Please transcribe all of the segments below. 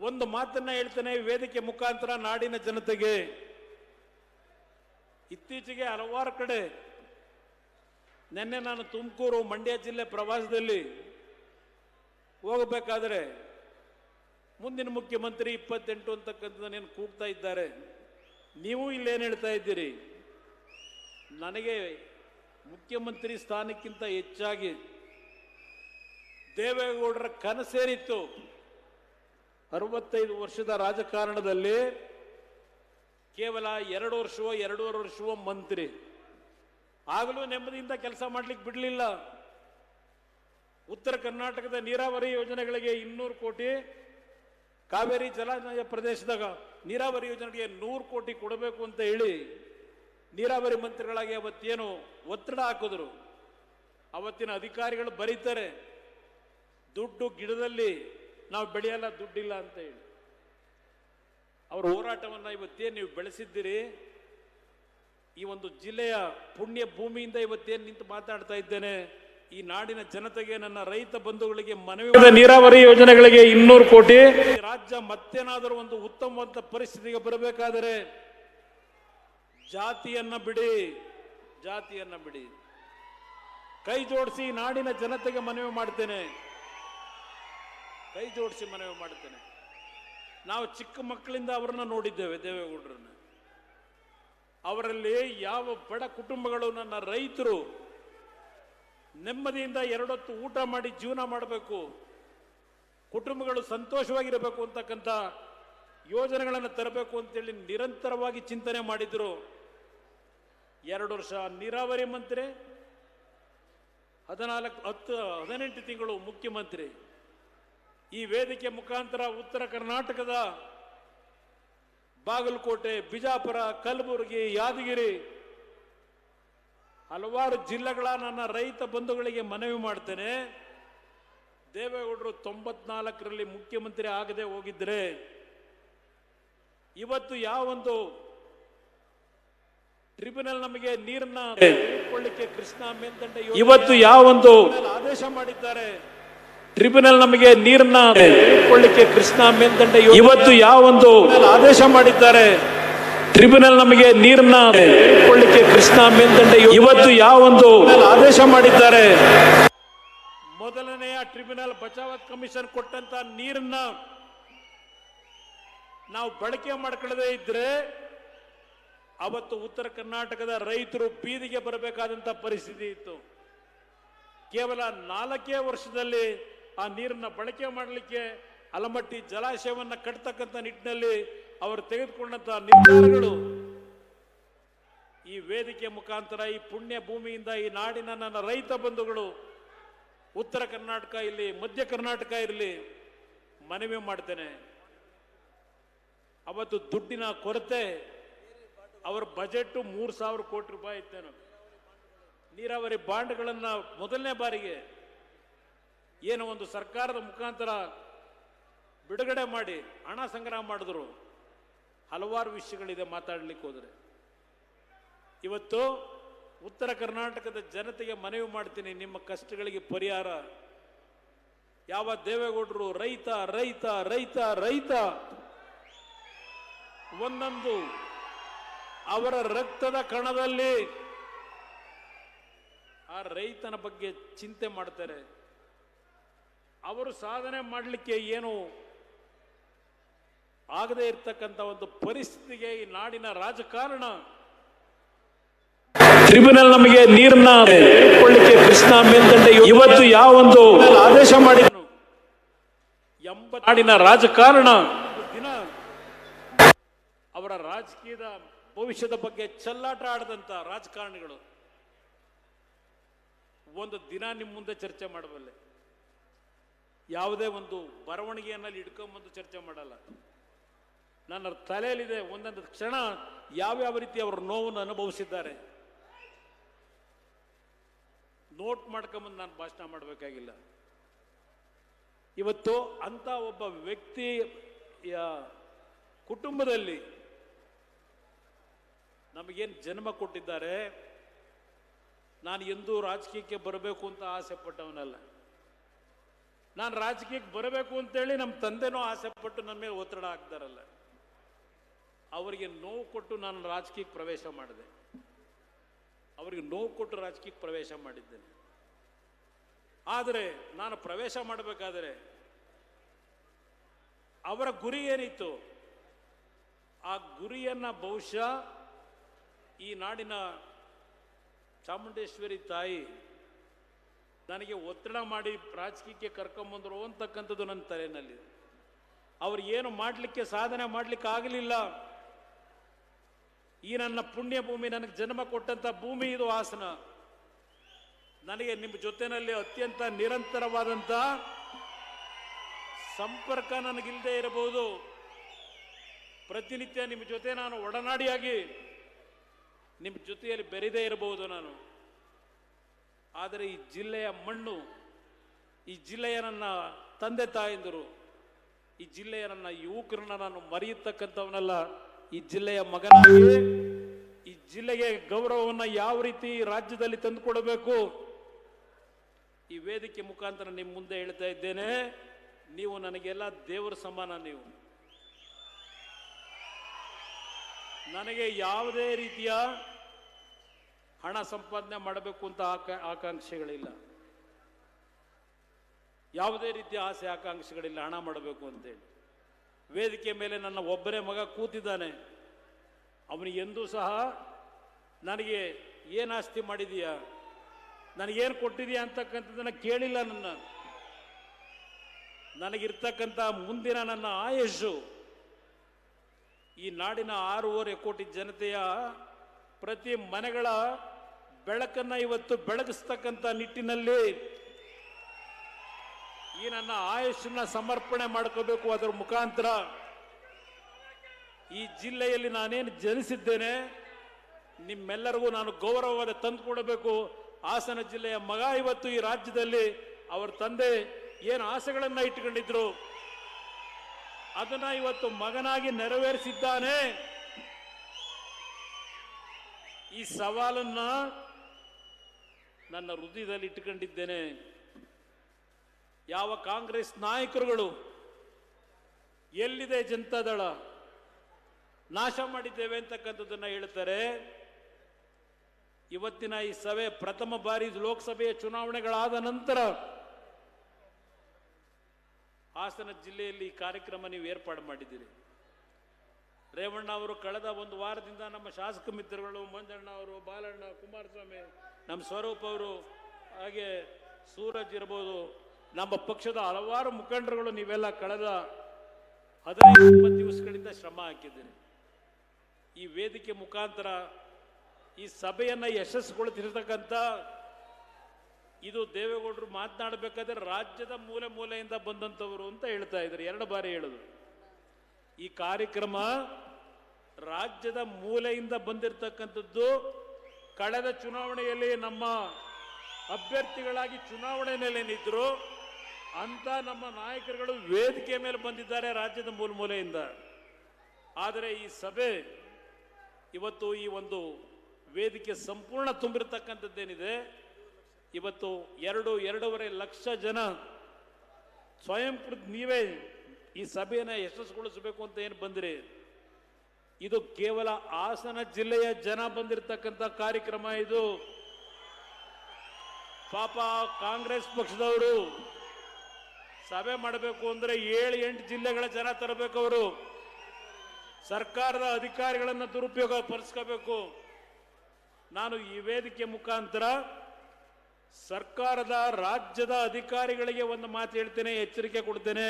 ಒಂದು ಮಾತನ್ನ ಹೇಳ್ತೇನೆ, ವೇದಿಕೆ ಮುಖಾಂತರ ನಾಡಿನ ಜನತೆಗೆ. ಇತ್ತೀಚೆಗೆ ಹಲವಾರು ಕಡೆ, ನಿನ್ನೆ ನಾನು ತುಮಕೂರು, ಮಂಡ್ಯ ಜಿಲ್ಲೆ ಪ್ರವಾಸದಲ್ಲಿ ಹೋಗಬೇಕಾದ್ರೆ ಮುಂದಿನ ಮುಖ್ಯಮಂತ್ರಿ ಇಪ್ಪತ್ತೆಂಟು ಅಂತಕ್ಕಂಥದ್ದನ್ನೇನು ಕೂಗ್ತಾ ಇದ್ದಾರೆ. ನೀವು ಇಲ್ಲೇನು ಹೇಳ್ತಾ ಇದ್ದೀರಿ? ನನಗೆ ಮುಖ್ಯಮಂತ್ರಿ ಸ್ಥಾನಕ್ಕಿಂತ ಹೆಚ್ಚಾಗಿ ದೇವೇಗೌಡರ ಕನಸೇನಿತ್ತು. ಅರವತ್ತೈದು ವರ್ಷದ ರಾಜಕಾರಣದಲ್ಲಿ ಕೇವಲ ಎರಡು ವರ್ಷವೋ ಎರಡೂವರೆ ವರ್ಷವೋ ಮಂತ್ರಿ. ಆಗಲೂ ನೆಮ್ಮದಿಯಿಂದ ಕೆಲಸ ಮಾಡ್ಲಿಕ್ಕೆ ಬಿಡಲಿಲ್ಲ. ಉತ್ತರ ಕರ್ನಾಟಕದ ನೀರಾವರಿ ಯೋಜನೆಗಳಿಗೆ ಇನ್ನೂರು ಕೋಟಿ, ಕಾವೇರಿ ಜಲಾನಯ ಪ್ರದೇಶದಾಗ ನೀರಾವರಿ ಯೋಜನೆಗೆ ನೂರು ಕೋಟಿ ಕೊಡಬೇಕು ಅಂತ ಹೇಳಿ ನೀರಾವರಿ ಮಂತ್ರಿಗಳಾಗಿ ಅವತ್ತೇನು ಒತ್ತಡ ಹಾಕಿದ್ರು. ಅವತ್ತಿನ ಅಧಿಕಾರಿಗಳು ಬರೀತಾರೆ, ದುಡ್ಡು ಗಿಡದಲ್ಲಿ ನಾವು ಬೆಳೆಯಲ್ಲ ದುಡ್ಡಿಲ್ಲ ಅಂತ ಹೇಳಿ. ಅವರ ಹೋರಾಟವನ್ನ ಇವತ್ತೇನು ನೀವು ಬೆಳೆಸಿದ್ದೀರಿ? ಈ ಒಂದು ಜಿಲ್ಲೆಯ ಪುಣ್ಯ ಭೂಮಿಯಿಂದ ಇವತ್ತೇನು ನಿಂತು ಮಾತಾಡ್ತಾ ಇದ್ದೇನೆ. ಈ ನಾಡಿನ ಜನತೆಗೆ ನನ್ನ ರೈತ ಬಂಧುಗಳಿಗೆ ಮನವಿ ನೀರಾವರಿ ಯೋಜನೆಗಳಿಗೆ ಇನ್ನೂರು ಕೋಟಿ. ರಾಜ್ಯ ಮತ್ತೇನಾದರೂ ಒಂದು ಉತ್ತಮವಾದ ಪರಿಸ್ಥಿತಿಗೆ ಬರಬೇಕಾದರೆ ಜಾತಿಯನ್ನ ಬಿಡಿ ಜಾತಿಯನ್ನ ಬಿಡಿ. ಕೈ ಜೋಡಿಸಿ ನಾಡಿನ ಜನತೆಗೆ ಮನವಿ ಮಾಡ್ತೇನೆ. ಕೈ ಜೋಡಿಸಿ ಮನವಿ ಮಾಡ್ತೇನೆ ನಾವು ಚಿಕ್ಕ ಮಕ್ಕಳಿಂದ ಅವರನ್ನ ನೋಡಿದ್ದೇವೆ, ದೇವೇಗೌಡರನ್ನ. ಅವರಲ್ಲಿ ಯಾವ ಬಡ ಕುಟುಂಬಗಳು ನನ್ನ ರೈತರು, ನೆಮ್ಮದಿಯಿಂದ ಎರಡೊತ್ತು ಊಟ ಮಾಡಿ ಜೀವನ ಮಾಡಬೇಕು, ಕುಟುಂಬಗಳು ಸಂತೋಷವಾಗಿರಬೇಕು ಅಂತಕ್ಕಂಥ ಯೋಜನೆಗಳನ್ನು ತರಬೇಕು ಅಂತೇಳಿ ನಿರಂತರವಾಗಿ ಚಿಂತನೆ ಮಾಡಿದ್ರು. ಎರಡು ವರ್ಷ ನೀರಾವರಿ ಮಂತ್ರಿ, ಹದಿನಾಲ್ಕು, ಹತ್ತು, ಹದಿನೆಂಟು ತಿಂಗಳು ಮುಖ್ಯಮಂತ್ರಿ. ಈ ವೇದಿಕೆ ಮುಖಾಂತರ ಉತ್ತರ ಕರ್ನಾಟಕದ ಬಾಗಲಕೋಟೆ ಬಿಜಾಪುರ ಕಲಬುರಗಿ ಯಾದಗಿರಿ ಹಲವಾರು ಜಿಲ್ಲೆಗಳ ನನ್ನ ರೈತ ಬಂಧುಗಳಿಗೆ ಮನವಿ ಮಾಡ್ತೇನೆ. ದೇವೇಗೌಡರು ತೊಂಬತ್ನಾಲ್ಕರಲ್ಲಿ ಮುಖ್ಯಮಂತ್ರಿ ಆಗದೆ ಹೋಗಿದ್ರೆ ಇವತ್ತು ಯಾವ ಒಂದು ಟ್ರಿಬ್ಯುನಲ್ ನಮಗೆ ನೀರನ್ನ ಕೃಷ್ಣ ಮೇಲ್ದಂಡೆ ಇವತ್ತು ಇವತ್ತು ಯಾವೊಂದು ಆದೇಶ ಮಾಡಿದ್ದಾರೆ. ಟ್ರಿಬ್ಯುನಲ್ ನಮಗೆ ನೀರನ್ನ ಕೊಡ್ಲಿಕ್ಕೆ ಕೃಷ್ಣ ಮೇಲ್ದಂಡೆ ಇವತ್ತು ಯಾವ ಒಂದು ಆದೇಶ ಮಾಡಿದ್ದಾರೆ. ಟ್ರಿಬ್ಯುನಲ್ ನಮಗೆ ನೀರನ್ನ ಕೊಡ್ಲಿಕ್ಕೆ ಕೃಷ್ಣ ಮೇಲ್ದಂಡೆ ಇವತ್ತು ಯಾವ ಒಂದು ಆದೇಶ ಮಾಡಿದ್ದಾರೆ. ಮೊದಲನೆಯ ಟ್ರಿಬ್ಯುನಲ್ ಬಚಾವತ್ ಕಮಿಷನ್ ಕೊಟ್ಟಂತ ನೀರನ್ನ ನಾವು ಬಳಕೆ ಮಾಡ್ಕೊಳ್ಳದೆ ಇದ್ರೆ ಅವತ್ತು ಉತ್ತರ ಕರ್ನಾಟಕದ ರೈತರು ಬೀದಿಗೆ ಬರಬೇಕಾದಂತ ಪರಿಸ್ಥಿತಿ ಇತ್ತು. ಕೇವಲ ನಾಲ್ಕೇ ವರ್ಷದಲ್ಲಿ ಆ ನೀರನ್ನ ಬಳಕೆ ಮಾಡಲಿಕ್ಕೆ ಅಲಮಟ್ಟಿ ಜಲಾಶಯವನ್ನ ಕಟ್ತಕ್ಕಂಥ ನಿಟ್ಟಿನಲ್ಲಿ ಅವರು ತೆಗೆದುಕೊಂಡಂತ ನಿರ್ಧಾರಗಳು. ಈ ವೇದಿಕೆ ಮುಖಾಂತರ ಈ ಪುಣ್ಯ ಭೂಮಿಯಿಂದ ಈ ನಾಡಿನ ನನ್ನ ರೈತ ಬಂಧುಗಳು, ಉತ್ತರ ಕರ್ನಾಟಕ ಇಲ್ಲಿ ಮಧ್ಯ ಕರ್ನಾಟಕ ಇರಲಿ, ಮನವಿ ಮಾಡ್ತೇನೆ. ಅವತ್ತು ದುಡ್ಡಿನ ಕೊರತೆ, ಅವರ ಬಜೆಟ್ ಮೂರು ಸಾವಿರ ಕೋಟಿ ರೂಪಾಯಿ ಇತ್ತೇನು. ನೀರಾವರಿ ಬಾಂಡ್ಗಳನ್ನ ಮೊದಲನೇ ಬಾರಿಗೆ ಏನು ಒಂದು ಸರ್ಕಾರದ ಮುಖಾಂತರ ಬಿಡುಗಡೆ ಮಾಡಿ ಹಣ ಸಂಗ್ರಹ ಮಾಡಿದ್ರು. ಹಲವಾರು ವಿಷಯಗಳಿದೆ ಮಾತಾಡಲಿಕ್ಕೆ ಹೋದರೆ. ಇವತ್ತು ಉತ್ತರ ಕರ್ನಾಟಕದ ಜನತೆಗೆ ಮನವಿ ಮಾಡ್ತೀನಿ, ನಿಮ್ಮ ಕಷ್ಟಗಳಿಗೆ ಪರಿಹಾರ. ಯಾವ ದೇವೇಗೌಡರು ರೈತ ರೈತ ರೈತ ರೈತ. ಒಂದೊಂದು ಅವರ ರಕ್ತದ ಕಣದಲ್ಲಿ ಆ ರೈತನ ಬಗ್ಗೆ ಚಿಂತೆ ಮಾಡ್ತಾರೆ. ಅವರು ಸಾಧನೆ ಮಾಡಲಿಕ್ಕೆ ಏನು ಆಗದೇ ಇರ್ತಕ್ಕಂಥ ಒಂದು ಪರಿಸ್ಥಿತಿಗೆ ಈ ನಾಡಿನ ರಾಜಕಾರಣ ಟ್ರಿಬ್ಯುನಲ್ ನಮಗೆ ನೀರನ್ನ ಕೃಷ್ಣ ಮೇಲ್ದಂಡೆ ಇವತ್ತು ಯಾವ ಒಂದು ಆದೇಶ ಮಾಡಿದ್ರು? ಎಂಬ ನಾಡಿನ ರಾಜಕಾರಣ ದಿನ ಅವರ ರಾಜಕೀಯದ ಭವಿಷ್ಯದ ಬಗ್ಗೆ ಚೆಲ್ಲಾಟ ಆಡದಂತ ರಾಜಕಾರಣಿಗಳು. ಒಂದು ದಿನ ನಿಮ್ಮ ಮುಂದೆ ಚರ್ಚೆ ಮಾಡಬಲ್ಲೆ. ಯಾವುದೇ ಒಂದು ಬರವಣಿಗೆಯಲ್ಲಿ ಇಟ್ಕೊಂಬಂದು ಚರ್ಚೆ ಮಾಡಲ್ಲ. ನನ್ನ ತಲೆಯಲ್ಲಿದೆ, ಒಂದೊಂದು ಕ್ಷಣ ಯಾವ್ಯಾವ ರೀತಿ ಅವರ ನೋವನ್ನು ಅನುಭವಿಸಿದ್ದಾರೆ. ನೋಟ್ ಮಾಡ್ಕೊಂಬಂದು ನಾನು ಭಾಷಣ ಮಾಡಬೇಕಾಗಿಲ್ಲ. ಇವತ್ತು ಅಂತ ಒಬ್ಬ ವ್ಯಕ್ತಿ ಕುಟುಂಬದಲ್ಲಿ ನಮಗೇನು ಜನ್ಮ ಕೊಟ್ಟಿದ್ದಾರೆ, ನಾನು ಎಂದೂ ರಾಜಕೀಯಕ್ಕೆ ಬರಬೇಕು ಅಂತ ಆಸೆ ಪಟ್ಟವನಲ್ಲ ನಾನು ರಾಜಕೀಯಕ್ಕೆ ಬರಬೇಕು ಅಂತೇಳಿ ನಮ್ಮ ತಂದೆನೋ ಆಸೆ ಪಟ್ಟು ನನ್ನ ಮೇಲೆ ಒತ್ತಡ ಹಾಕ್ತಾರಲ್ಲ ಅವರಿಗೆ ನೋವು ಕೊಟ್ಟು ನಾನು ರಾಜಕೀಯಕ್ಕೆ ಪ್ರವೇಶ ಮಾಡಿದೆ. ಅವರಿಗೆ ನೋವು ಕೊಟ್ಟು ರಾಜಕೀಯಕ್ಕೆ ಪ್ರವೇಶ ಮಾಡಿದ್ದೇನೆ. ಆದರೆ ನಾನು ಪ್ರವೇಶ ಮಾಡಬೇಕಾದರೆ ಅವರ ಗುರಿ ಏನಿತ್ತು? ಆ ಗುರಿಯನ್ನು ಬಹುಶಃ ಈ ನಾಡಿನ ಚಾಮುಂಡೇಶ್ವರಿ ತಾಯಿ ನನಗೆ ಒತ್ತಡ ಮಾಡಿ ರಾಜಕೀಯಕ್ಕೆ ಕರ್ಕೊಂಬಂದರು ಅಂತಕ್ಕಂಥದ್ದು ನನ್ನ ತಲೆಯಲ್ಲಿ ಅವ್ರು ಏನು ಮಾಡಲಿಕ್ಕೆ ಸಾಧನೆ ಮಾಡಲಿಕ್ಕೆ ಆಗಲಿಲ್ಲ. ಈ ನನ್ನ ಪುಣ್ಯ ಭೂಮಿ ನನಗೆ ಜನ್ಮ ಕೊಟ್ಟಂತ ಭೂಮಿ ಇದು ಹಾಸನ. ನನಗೆ ನಿಮ್ಮ ಜೊತೆನಲ್ಲಿ ಅತ್ಯಂತ ನಿರಂತರವಾದಂಥ ಸಂಪರ್ಕ ನನಗಿಲ್ಲದೆ ಇರಬಹುದು. ಪ್ರತಿನಿತ್ಯ ನಿಮ್ಮ ಜೊತೆ ನಾನು ಒಡನಾಡಿಯಾಗಿ ನಿಮ್ಮ ಜೊತೆಯಲ್ಲಿ ಬೆರೆದೇ ಇರಬಹುದು ನಾನು. ಆದರೆ ಈ ಜಿಲ್ಲೆಯ ಮಣ್ಣು, ಈ ಜಿಲ್ಲೆಯ ನನ್ನ ತಂದೆ ತಾಯಂದಿರು, ಈ ಜಿಲ್ಲೆಯ ನನ್ನ ಯುವಕರನ್ನ ನಾನು ಮರೆಯತಕ್ಕಂಥವನ್ನೆಲ್ಲ ಈ ಜಿಲ್ಲೆಯ ಮಗನಾಗಿ ಈ ಜಿಲ್ಲೆಗೆ ಗೌರವವನ್ನು ಯಾವ ರೀತಿ ರಾಜ್ಯದಲ್ಲಿ ತಂದುಕೊಡಬೇಕು? ಈ ವೇದಿಕೆ ಮುಖಾಂತರ ನಿಮ್ಮ ಮುಂದೆ ಹೇಳ್ತಾ ಇದ್ದೇನೆ, ನೀವು ನನಗೆಲ್ಲ ದೇವರ ಸಮಾನ ನೀವು. ನನಗೆ ಯಾವುದೇ ರೀತಿಯ ಹಣ ಸಂಪಾದನೆ ಮಾಡಬೇಕು ಅಂತ ಆಕ ಆಕಾಂಕ್ಷೆಗಳಿಲ್ಲ. ಯಾವುದೇ ರೀತಿಯ ಆಸೆ ಆಕಾಂಕ್ಷೆಗಳಿಲ್ಲ, ಹಣ ಮಾಡಬೇಕು ಅಂತೇಳಿ. ವೇದಿಕೆ ಮೇಲೆ ನನ್ನ ಒಬ್ಬನೇ ಮಗ ಕೂತಿದ್ದಾನೆ. ಅವನು ಎಂದೂ ಸಹ ನನಗೆ ಏನು ಆಸ್ತಿ ಮಾಡಿದೀಯಾ? ನನಗೇನು ಕೊಟ್ಟಿದೀಯಾ ಅಂತಕ್ಕಂಥದ್ದನ್ನು ಕೇಳಿಲ್ಲ ನನ್ನ. ನನಗಿರ್ತಕ್ಕಂಥ ಮುಂದಿನ ನನ್ನ ಆಯಸ್ಸು. ಈ ನಾಡಿನ ಆರೂವರೆ ಕೋಟಿ ಜನತೆಯ ಪ್ರತಿ ಮನೆಗಳ ಬೆಳಕನ್ನ ಇವತ್ತು ಬೆಳಗಿಸ್ತಕ್ಕಂಥ ನಿಟ್ಟಿನಲ್ಲಿ ಈ ನನ್ನ ಆಯುಷನ್ನ ಸಮರ್ಪಣೆ ಮಾಡ್ಕೋಬೇಕು ಅದರ ಮುಖಾಂತರ ಈ ಜಿಲ್ಲೆಯಲ್ಲಿ ನಾನೇನು ಜನಿಸಿದ್ದೇನೆ, ನಿಮ್ಮೆಲ್ಲರಿಗೂ ನಾನು ಗೌರವವಾದ ತಂದು ಕೊಡಬೇಕು. ಹಾಸನ ಜಿಲ್ಲೆಯ ಮಗ ಇವತ್ತು ಈ ರಾಜ್ಯದಲ್ಲಿ, ಅವರ ತಂದೆ ಏನು ಆಸೆಗಳನ್ನು ಇಟ್ಕೊಂಡಿದ್ರು ಅದನ್ನ ಇವತ್ತು ಮಗನಾಗಿ ನೆರವೇರಿಸಿದ್ದಾನೆ. ಈ ಸವಾಲನ್ನ ನನ್ನ ಹೃದಯದಲ್ಲಿ ಇಟ್ಟುಕೊಂಡಿದ್ದೇನೆ. ಯಾವ ಕಾಂಗ್ರೆಸ್ ನಾಯಕರುಗಳು ಎಲ್ಲಿದೆ ಜನತಾದಳ? ನಾಶ ಮಾಡಿದ್ದೇವೆ ಅಂತಕ್ಕಂಥದ್ದನ್ನು ಹೇಳ್ತಾರೆ. ಇವತ್ತಿನ ಈ ಸಭೆ ಪ್ರಥಮ ಬಾರಿ ಲೋಕಸಭೆಯ ಚುನಾವಣೆಗಳಾದ ನಂತರ ಹಾಸನ ಜಿಲ್ಲೆಯಲ್ಲಿ ಈ ಕಾರ್ಯಕ್ರಮ ನೀವು ಏರ್ಪಾಡು ಮಾಡಿದ್ದೀರಿ. ರೇವಣ್ಣ ಅವರು ಕಳೆದ ಒಂದು ವಾರದಿಂದ ನಮ್ಮ ಶಾಸಕ ಮಿತ್ರಗಳು ಮಂಜಣ್ಣ ಅವರು, ಬಾಲಣ್ಣ, ಕುಮಾರಸ್ವಾಮಿ ನಮ್ಮ ಸ್ವರೂಪ್ ಅವರು ಹಾಗೆ ಸೂರಜ್ ಇರ್ಬೋದು, ನಮ್ಮ ಪಕ್ಷದ ಹಲವಾರು ಮುಖಂಡರುಗಳು ನೀವೆಲ್ಲ ಕಳೆದ ಹದಿನೈದು, ಇಪ್ಪತ್ತು ದಿವಸಗಳಿಂದ ಶ್ರಮ ಹಾಕಿದ್ದೀರಿ. ಈ ವೇದಿಕೆ ಮುಖಾಂತರ ಈ ಸಭೆಯನ್ನು ಯಶಸ್ಸುಗೊಳಿಸಿರ್ತಕ್ಕಂಥ ಇದು ದೇವೇಗೌಡರು ಮಾತನಾಡಬೇಕಾದ್ರೆ ರಾಜ್ಯದ ಮೂಲೆ ಮೂಲೆಯಿಂದ ಬಂದಂಥವರು ಅಂತ ಹೇಳ್ತಾ ಇದ್ದಾರೆ. ಎರಡು ಬಾರಿ ಹೇಳಿದ್ರು ಈ ಕಾರ್ಯಕ್ರಮ ರಾಜ್ಯದ ಮೂಲೆಯಿಂದ ಬಂದಿರತಕ್ಕಂಥದ್ದು ಕಳೆದ ಚುನಾವಣೆಯಲ್ಲಿ ನಮ್ಮ ಅಭ್ಯರ್ಥಿಗಳಾಗಿ ಚುನಾವಣೆಯಲ್ಲಿ ನಿಂತರು. ಅಂತ ನಮ್ಮ ನಾಯಕರುಗಳು ವೇದಿಕೆ ಮೇಲೆ ಬಂದಿದ್ದಾರೆ ರಾಜ್ಯದ ಮೂಲಮೂಲೆಯಿಂದ ಆದರೆ ಈ ಸಭೆ ಇವತ್ತು ಈ ಒಂದು ವೇದಿಕೆ ಸಂಪೂರ್ಣ ತುಂಬಿರತಕ್ಕಂಥದ್ದೇನಿದೆ. ಇವತ್ತು ಎರಡು, ಎರಡೂವರೆ ಲಕ್ಷ ಜನ ಸ್ವಯಂಕೃತ ನೀವೇ ಈ ಸಭೆಯನ್ನು ಯಶಸ್ಸುಗೊಳಿಸಬೇಕು ಅಂತ ಏನು ಬಂದಿರಿ? ಇದು ಕೇವಲ ಹಾಸನ ಜಿಲ್ಲೆಯ ಜನ ಬಂದಿರತಕ್ಕಂಥ ಕಾರ್ಯಕ್ರಮ ಇದು. ಪಾಪ ಕಾಂಗ್ರೆಸ್ ಪಕ್ಷದವರು ಸಭೆ ಮಾಡಬೇಕು ಅಂದ್ರೆ ಏಳು ಎಂಟು ಜಿಲ್ಲೆಗಳ ಜನ ತರಬೇಕು ಅವರು. ಸರ್ಕಾರದ ಅಧಿಕಾರಿಗಳನ್ನು ದುರುಪಯೋಗ ಪಡಿಸ್ಕೋಬೇಕು. ನಾನು ಈ ವೇದಿಕೆ ಮುಖಾಂತರ ಸರ್ಕಾರದ ರಾಜ್ಯದ ಅಧಿಕಾರಿಗಳಿಗೆ ಒಂದು ಮಾತು ಹೇಳ್ತೇನೆ, ಎಚ್ಚರಿಕೆ ಕೊಡ್ತೇನೆ.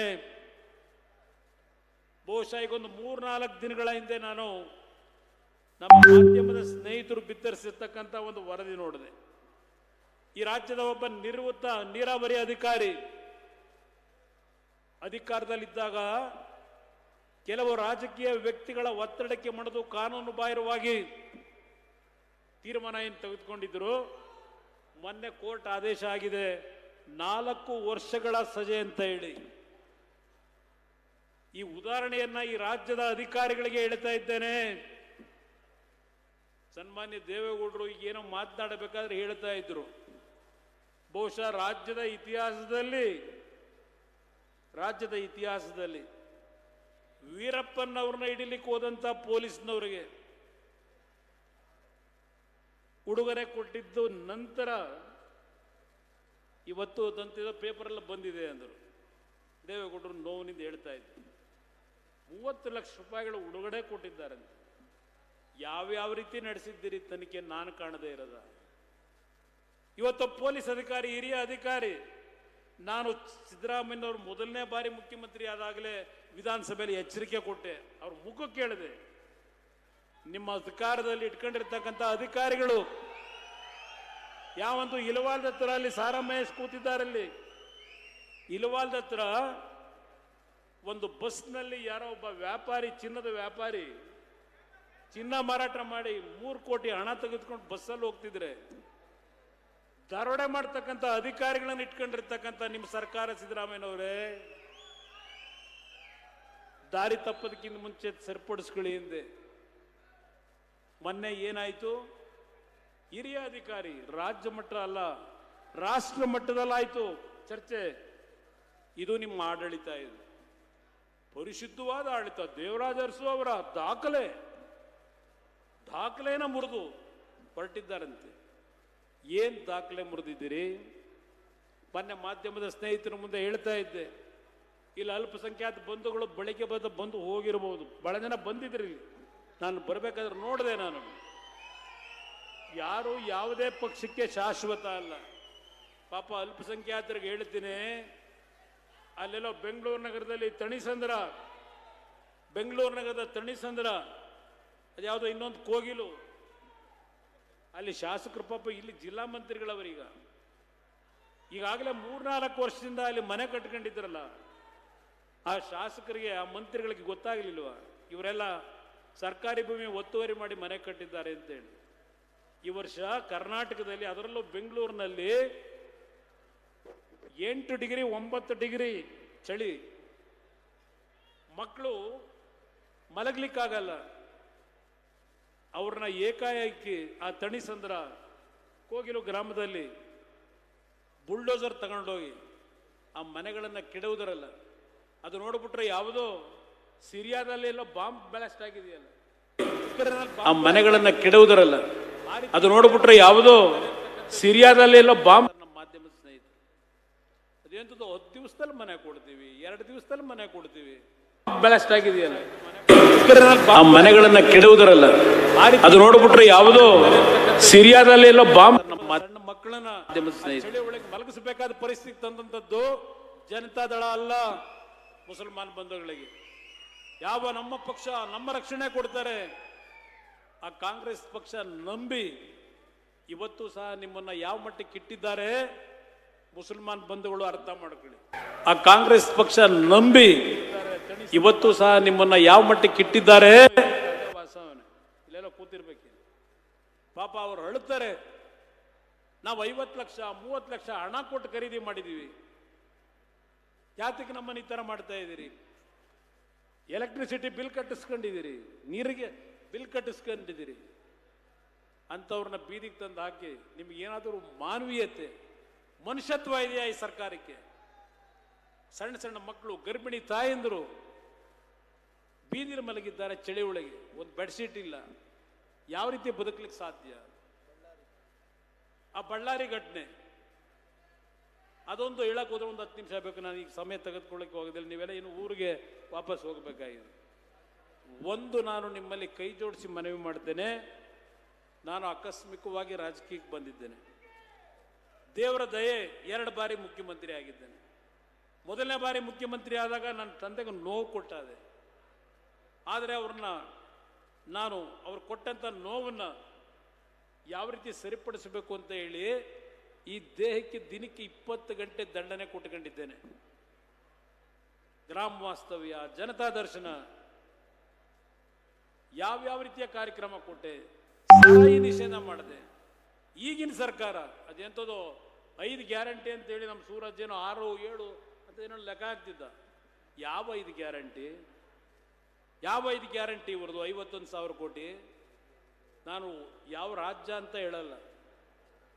ಬಹುಶಃ ಈಗ ಒಂದು ಮೂರ್ನಾಲ್ಕು ದಿನಗಳ ಹಿಂದೆ ನಾನು ನಮ್ಮ ಮಾಧ್ಯಮದ ಸ್ನೇಹಿತರು ಬಿತ್ತರಿಸಿರ್ತಕ್ಕಂಥ ಒಂದು ವರದಿ ನೋಡಿದೆ. ಈ ರಾಜ್ಯದ ಒಬ್ಬ ನಿವೃತ್ತ ನೀರಾವರಿ ಅಧಿಕಾರಿ ಅಧಿಕಾರದಲ್ಲಿದ್ದಾಗ ಕೆಲವು ರಾಜಕೀಯ ವ್ಯಕ್ತಿಗಳ ಒತ್ತಡಕ್ಕೆ ಮಣಿದು ಕಾನೂನು ಬಾಹಿರವಾಗಿ ತೀರ್ಮಾನ ಏನು ತೆಗೆದುಕೊಂಡಿದ್ರು ಮೊನ್ನೆ ಕೋರ್ಟ್ ಆದೇಶ ಆಗಿದೆ, ನಾಲ್ಕು ವರ್ಷಗಳ ಸಜೆ ಅಂತ ಹೇಳಿ. ಈ ಉದಾಹರಣೆಯನ್ನ ಈ ರಾಜ್ಯದ ಅಧಿಕಾರಿಗಳಿಗೆ ಹೇಳ್ತಾ ಇದ್ದೇನೆ. ಸನ್ಮಾನ್ಯ ದೇವೇಗೌಡರು ಈಗ ಏನೋ ಮಾತನಾಡಬೇಕಾದ್ರೆ ಹೇಳ್ತಾ ಇದ್ರು. ಬಹುಶಃ ರಾಜ್ಯದ ಇತಿಹಾಸದಲ್ಲಿ ರಾಜ್ಯದ ಇತಿಹಾಸದಲ್ಲಿ ವೀರಪ್ಪನವ್ರನ್ನ ಹಿಡಿಲಿಕ್ಕೆ ಹೋದಂಥ ಪೊಲೀಸ್ನವರಿಗೆ ಉಡುಗೊರೆ ಕೊಟ್ಟಿದ್ದು ನಂತರ ಇವತ್ತು ತಂತಿದ ಪೇಪರೆಲ್ಲ ಬಂದಿದೆ ಅಂದರು. ದೇವೇಗೌಡರು ನೋವಿನಿಂದ ಹೇಳ್ತಾ ಇದ್ರು. ಮೂವತ್ತು ಲಕ್ಷ ರೂಪಾಯಿಗಳ ಉಡುಗಡೆ ಕೊಟ್ಟಿದ್ದಾರಂತೆ. ಯಾವ್ಯಾವ ರೀತಿ ನಡೆಸಿದ್ದೀರಿ ತನಿಖೆ ನಾನು ಕಾಣದೇ ಇರೋದ. ಇವತ್ತು ಪೊಲೀಸ್ ಅಧಿಕಾರಿ, ಹಿರಿಯ ಅಧಿಕಾರಿ, ನಾನು ಸಿದ್ದರಾಮಯ್ಯನವರು ಮೊದಲನೇ ಬಾರಿ ಮುಖ್ಯಮಂತ್ರಿ ಆದಾಗಲೇ ವಿಧಾನಸಭೆಯಲ್ಲಿ ಎಚ್ಚರಿಕೆ ಕೊಟ್ಟೆ. ಅವ್ರ ಮುಖ ಕೇಳಿದೆ. ನಿಮ್ಮ ಅಧಿಕಾರದಲ್ಲಿ ಇಟ್ಕೊಂಡಿರ್ತಕ್ಕಂಥ ಅಧಿಕಾರಿಗಳು ಯಾವೊಂದು ಇಲವಾಲ್ದ ಹತ್ರ ಅಲ್ಲಿ ಸಾರಾಮಹೇಶ್ ಕೂತಿದ್ದಾರಲ್ಲಿ. ಇಲವಾಲ್ದ ಹತ್ರ ಒಂದು ಬಸ್ನಲ್ಲಿ ಯಾರೋ ಒಬ್ಬ ವ್ಯಾಪಾರಿ, ಚಿನ್ನದ ವ್ಯಾಪಾರಿ, ಚಿನ್ನ ಮಾರಾಟ ಮಾಡಿ ಮೂರು ಕೋಟಿ ಹಣ ತೆಗೆದುಕೊಂಡು ಬಸ್ಸಲ್ಲಿ ಹೋಗ್ತಿದ್ರೆ ದರೋಡೆ ಮಾಡ್ತಕ್ಕಂಥ ಅಧಿಕಾರಿಗಳನ್ನ ಇಟ್ಕೊಂಡಿರ್ತಕ್ಕಂಥ ನಿಮ್ಮ ಸರ್ಕಾರ ಸಿದ್ದರಾಮಯ್ಯನವರೇ ದಾರಿ ತಪ್ಪದಕ್ಕಿಂತ ಮುಂಚೆ ಸರಿಪಡಿಸ್ಕೊಳ್ಳಿ ಹಿಂದೆ ಮೊನ್ನೆ ಏನಾಯ್ತು? ಹಿರಿಯ ಅಧಿಕಾರಿ, ರಾಜ್ಯ ಮಟ್ಟ ಅಲ್ಲ, ರಾಷ್ಟ್ರ ಮಟ್ಟದಲ್ಲಾಯಿತು. ಚರ್ಚೆ, ಇದು ನಿಮ್ಮ ಆಡಳಿತ ಇದು. ಪರಿಶುದ್ಧವಾದ ಆಡಳಿತ, ದೇವರಾಜ ಅರಸು ಅವರ ದಾಖಲೆ, ದಾಖಲೆನ ಮುರಿದು ಹೊರಟಿದ್ದಾರಂತೆ. ಏನು ದಾಖಲೆ ಮುರಿದಿದ್ದೀರಿ? ಮೊನ್ನೆ ಮಾಧ್ಯಮದ ಸ್ನೇಹಿತರ ಮುಂದೆ ಹೇಳ್ತಾ ಇದ್ದೆ, ಇಲ್ಲಿ ಅಲ್ಪಸಂಖ್ಯಾತ ಬಂಧುಗಳು ಬೆಳಿಗ್ಗೆ ಬಂದ ಬಂದು ಹೋಗಿರಬಹುದು ಬಹಳ ಜನ ಬಂದಿದ್ರಿ ನಾನು ಬರಬೇಕಾದ್ರೆ ನೋಡಿದೆ ನಾನು. ಯಾರು ಯಾವುದೇ ಪಕ್ಷಕ್ಕೆ ಶಾಶ್ವತ ಅಲ್ಲ. ಪಾಪ ಅಲ್ಪಸಂಖ್ಯಾತರಿಗೆ ಹೇಳ್ತೀನಿ ಅಲ್ಲೆಲ್ಲೋ ಬೆಂಗಳೂರು ನಗರದಲ್ಲಿ ತಣಿಸಂದ್ರ, ಬೆಂಗಳೂರು ನಗರದ ತಣಿಸಂದ್ರ, ಅದ್ಯಾವುದೋ ಇನ್ನೊಂದು ಕೋಗಿಲು. ಅಲ್ಲಿ ಶಾಸಕರು ಪಾಪ ಇಲ್ಲಿ ಜಿಲ್ಲಾ ಮಂತ್ರಿಗಳವರೀಗ ಈಗಾಗಲೇ ಮೂರ್ನಾಲ್ಕು ವರ್ಷದಿಂದ ಅಲ್ಲಿ ಮನೆ ಕಟ್ಕೊಂಡಿದ್ರಲ್ಲ ಆ ಶಾಸಕರಿಗೆ, ಆ ಮಂತ್ರಿಗಳಿಗೆ ಗೊತ್ತಾಗಲಿಲ್ವ? ಇವರೆಲ್ಲ ಸರ್ಕಾರಿ ಭೂಮಿ ಒತ್ತುವರಿ ಮಾಡಿ ಮನೆ ಕಟ್ಟಿದ್ದಾರೆ ಅಂತೇಳಿ. ಈ ವರ್ಷ ಕರ್ನಾಟಕದಲ್ಲಿ ಅದರಲ್ಲೂ ಬೆಂಗಳೂರಿನಲ್ಲಿ ಎಂಟು ಡಿಗ್ರಿ, ಒಂಬತ್ತು ಡಿಗ್ರಿ ಚಳಿ. ಮಕ್ಕಳು ಮಲಗ್ಲಿಕ್ಕಾಗಲ್ಲ. ಅವ್ರನ್ನ ಏಕಾಏಕಿ ಆ ತಣಿಸಂದ್ರ ಕೋಗಿಲು ಗ್ರಾಮದಲ್ಲಿ ಬುಲ್ಡೋಸರ್ ತಗೊಂಡೋಗಿ ಆ ಮನೆಗಳನ್ನು ಕೆಡುವುದರಲ್ಲ. ಅದು ನೋಡ್ಬಿಟ್ರೆ ಯಾವುದೋ ಸಿರಿಯಾದಲ್ಲಿ ಎಲ್ಲ ಬಾಂಬ್ ಬ್ಲಾಸ್ಟ್ ಆಗಿದೆಯಲ್ಲ. ಆ ಮನೆಗಳನ್ನ ಕೆಡುವುದರಲ್ಲ. ಅದು ನೋಡ್ಬಿಟ್ರೆ ಯಾವುದೋ ಸಿರಿಯಾದಲ್ಲಿ ಎಲ್ಲ ಬಾಂಬ್ ಅದೇಂತದ್ದು ಹತ್ತು ದಿವಸದಲ್ಲಿ ಮನೆ ಕೊಡ್ತೀವಿ, ಎರಡು ದಿವಸದಲ್ಲಿ ಮನೆ ಕೊಡ್ತೀವಿ. ಬೆಳೆಸ್ಟ್ ಆಗಿದೆಯಲ್ಲ ಆ ಮನೆಗಳನ್ನ ಕೆಡುವುದರಲ್ಲ. ಅದು ನೋಡ್ಬಿಟ್ರೆ ಯಾವುದೋ ಸಿರಿಯಾದಲ್ಲಿ ಎಲ್ಲ ಬಾಂಬ್ ನಮ್ಮ ಮಕ್ಕಳನ್ನ ಒಳಗೆ ಮಲಗಿಸಬೇಕಾದ ಪರಿಸ್ಥಿತಿ ತಂದಂಥದ್ದು ಜನತಾ ದಳ ಅಲ್ಲ ಮುಸಲ್ಮಾನ್ ಬಂಧುಗಳಿಗೆ. ಯಾವ ನಮ್ಮ ಪಕ್ಷ ನಮ್ಮ ರಕ್ಷಣೆ ಕೊಡ್ತಾರೆ, ಆ ಕಾಂಗ್ರೆಸ್ ಪಕ್ಷ ನಂಬಿ ಇವತ್ತು ಸಹ ನಿಮ್ಮನ್ನ ಯಾವ ಮಟ್ಟಕ್ಕೆ ಇಟ್ಟಿದ್ದಾರೆ ಮುಸಲ್ಮಾನ್ ಬಂಧುಗಳು ಅರ್ಥ ಮಾಡ್ಕೊಳ್ಳಿ. ಆ ಕಾಂಗ್ರೆಸ್ ಪಕ್ಷ ನಂಬಿ ಇವತ್ತು ಸಹ ನಿಮ್ಮನ್ನ ಯಾವ ಮಟ್ಟಕ್ಕೆ ಇಟ್ಟಿದ್ದಾರೆ? ಇಲ್ಲೆಲ್ಲ ಕೂತಿರ್ಬೇಕು ಪಾಪ ಅವ್ರು ಅಳುತ್ತಾರೆ. ನಾವು ಐವತ್ತು ಲಕ್ಷ, ಮೂವತ್ತು ಲಕ್ಷ ಹಣ ಕೊಟ್ಟು ಖರೀದಿ ಮಾಡಿದ್ದೀವಿ ಜಾತಿಗೆ ನಮ್ಮನ್ನ ಈ ಥರ ಮಾಡ್ತಾ ಇದ್ದೀರಿ. ಎಲೆಕ್ಟ್ರಿಸಿಟಿ ಬಿಲ್ ಕಟ್ಟಿಸ್ಕೊಂಡಿದ್ದೀರಿ. ನೀರಿಗೆ ಬಿಲ್ ಕಟ್ಟಿಸ್ಕೊಂಡಿದ್ದೀರಿ. ಅಂಥವ್ರನ್ನ ಬೀದಿಗೆ ತಂದು ಹಾಕಿ ನಿಮ್ಗೆ ಏನಾದರೂ ಮಾನವೀಯತೆ. ಮನುಷ್ಯತ್ವ ಇದೆಯಾ ಈ ಸರ್ಕಾರಕ್ಕೆ? ಸಣ್ಣ ಸಣ್ಣ ಮಕ್ಕಳು, ಗರ್ಭಿಣಿ ತಾಯಂದರು ಬೀದಿರು ಮಲಗಿದ್ದಾರೆ ಚಳಿ ಒಳಗೆ. ಒಂದು ಬೆಡ್ಶೀಟ್ ಇಲ್ಲ. ಯಾವ ರೀತಿ ಬದುಕಲಿಕ್ಕೆ ಸಾಧ್ಯ? ಆ ಬಳ್ಳಾರಿ ಘಟನೆ. ಅದೊಂದು ಹೇಳಕ್ ಹೋದ್ರೆ ಒಂದು ಹತ್ತು ನಿಮಿಷ ಬೇಕು. ನಾನು ಈಗ ಸಮಯ ತೆಗೆದುಕೊಳ್ಳಕ್ಕೆ ಹೋಗೋದಿಲ್ಲ. ನೀವೆಲ್ಲ ಇನ್ನು ಊರಿಗೆ ವಾಪಸ್ ಹೋಗಬೇಕಾಗಿದೆ. ಒಂದು ನಾನು ನಿಮ್ಮಲ್ಲಿ ಕೈ ಜೋಡಿಸಿ ಮನವಿ ಮಾಡ್ತೇನೆ. ನಾನು ಆಕಸ್ಮಿಕವಾಗಿ ರಾಜಕೀಯಕ್ಕೆ ಬಂದಿದ್ದೇನೆ. ದೇವರ ದಯೆ ಎರಡು ಬಾರಿ ಮುಖ್ಯಮಂತ್ರಿ ಆಗಿದ್ದೇನೆ. ಮೊದಲನೇ ಬಾರಿ ಮುಖ್ಯಮಂತ್ರಿ ಆದಾಗ ನನ್ನ ತಂದೆಗೆ ನೋವು ಕೊಟ್ಟಾದೆ. ಆದರೆ ಅವ್ರನ್ನ ನಾನು ಅವ್ರು ಕೊಟ್ಟಂಥ ನೋವನ್ನು ಯಾವ ರೀತಿ ಸರಿಪಡಿಸಬೇಕು ಅಂತ ಹೇಳಿ ಈ ದೇಹಕ್ಕೆ ದಿನಕ್ಕೆ ಇಪ್ಪತ್ತು ಗಂಟೆ ದಂಡನೆ ಕೊಟ್ಕೊಂಡಿದ್ದೇನೆ ಗ್ರಾಮ ವಾಸ್ತವ್ಯ ಜನತಾ ದರ್ಶನ, ಯಾವ್ಯಾವ ರೀತಿಯ ಕಾರ್ಯಕ್ರಮ ಕೊಟ್ಟೆ ನಿಷೇಧ ಮಾಡಿದೆ. ಈಗಿನ ಸರ್ಕಾರ ಅದೆಂಥದ್ದು ಐದು ಗ್ಯಾರಂಟಿ ಅಂತೇಳಿ ನಮ್ಮ ಸೂರಜ್ ಏನೋ ಆರು, ಏಳು ಅಂತ ಏನೋ ಲೆಕ್ಕ ಹಾಕ್ತಿದ್ದ. ಯಾವ ಐದು ಗ್ಯಾರಂಟಿ? ಯಾವ ಐದು ಗ್ಯಾರಂಟಿ ಇವ್ರದ್ದು? ಐವತ್ತೊಂದು ಸಾವಿರ ಕೋಟಿ? ನಾನು ಯಾವ ರಾಜ್ಯ ಅಂತ ಹೇಳಲ್ಲ.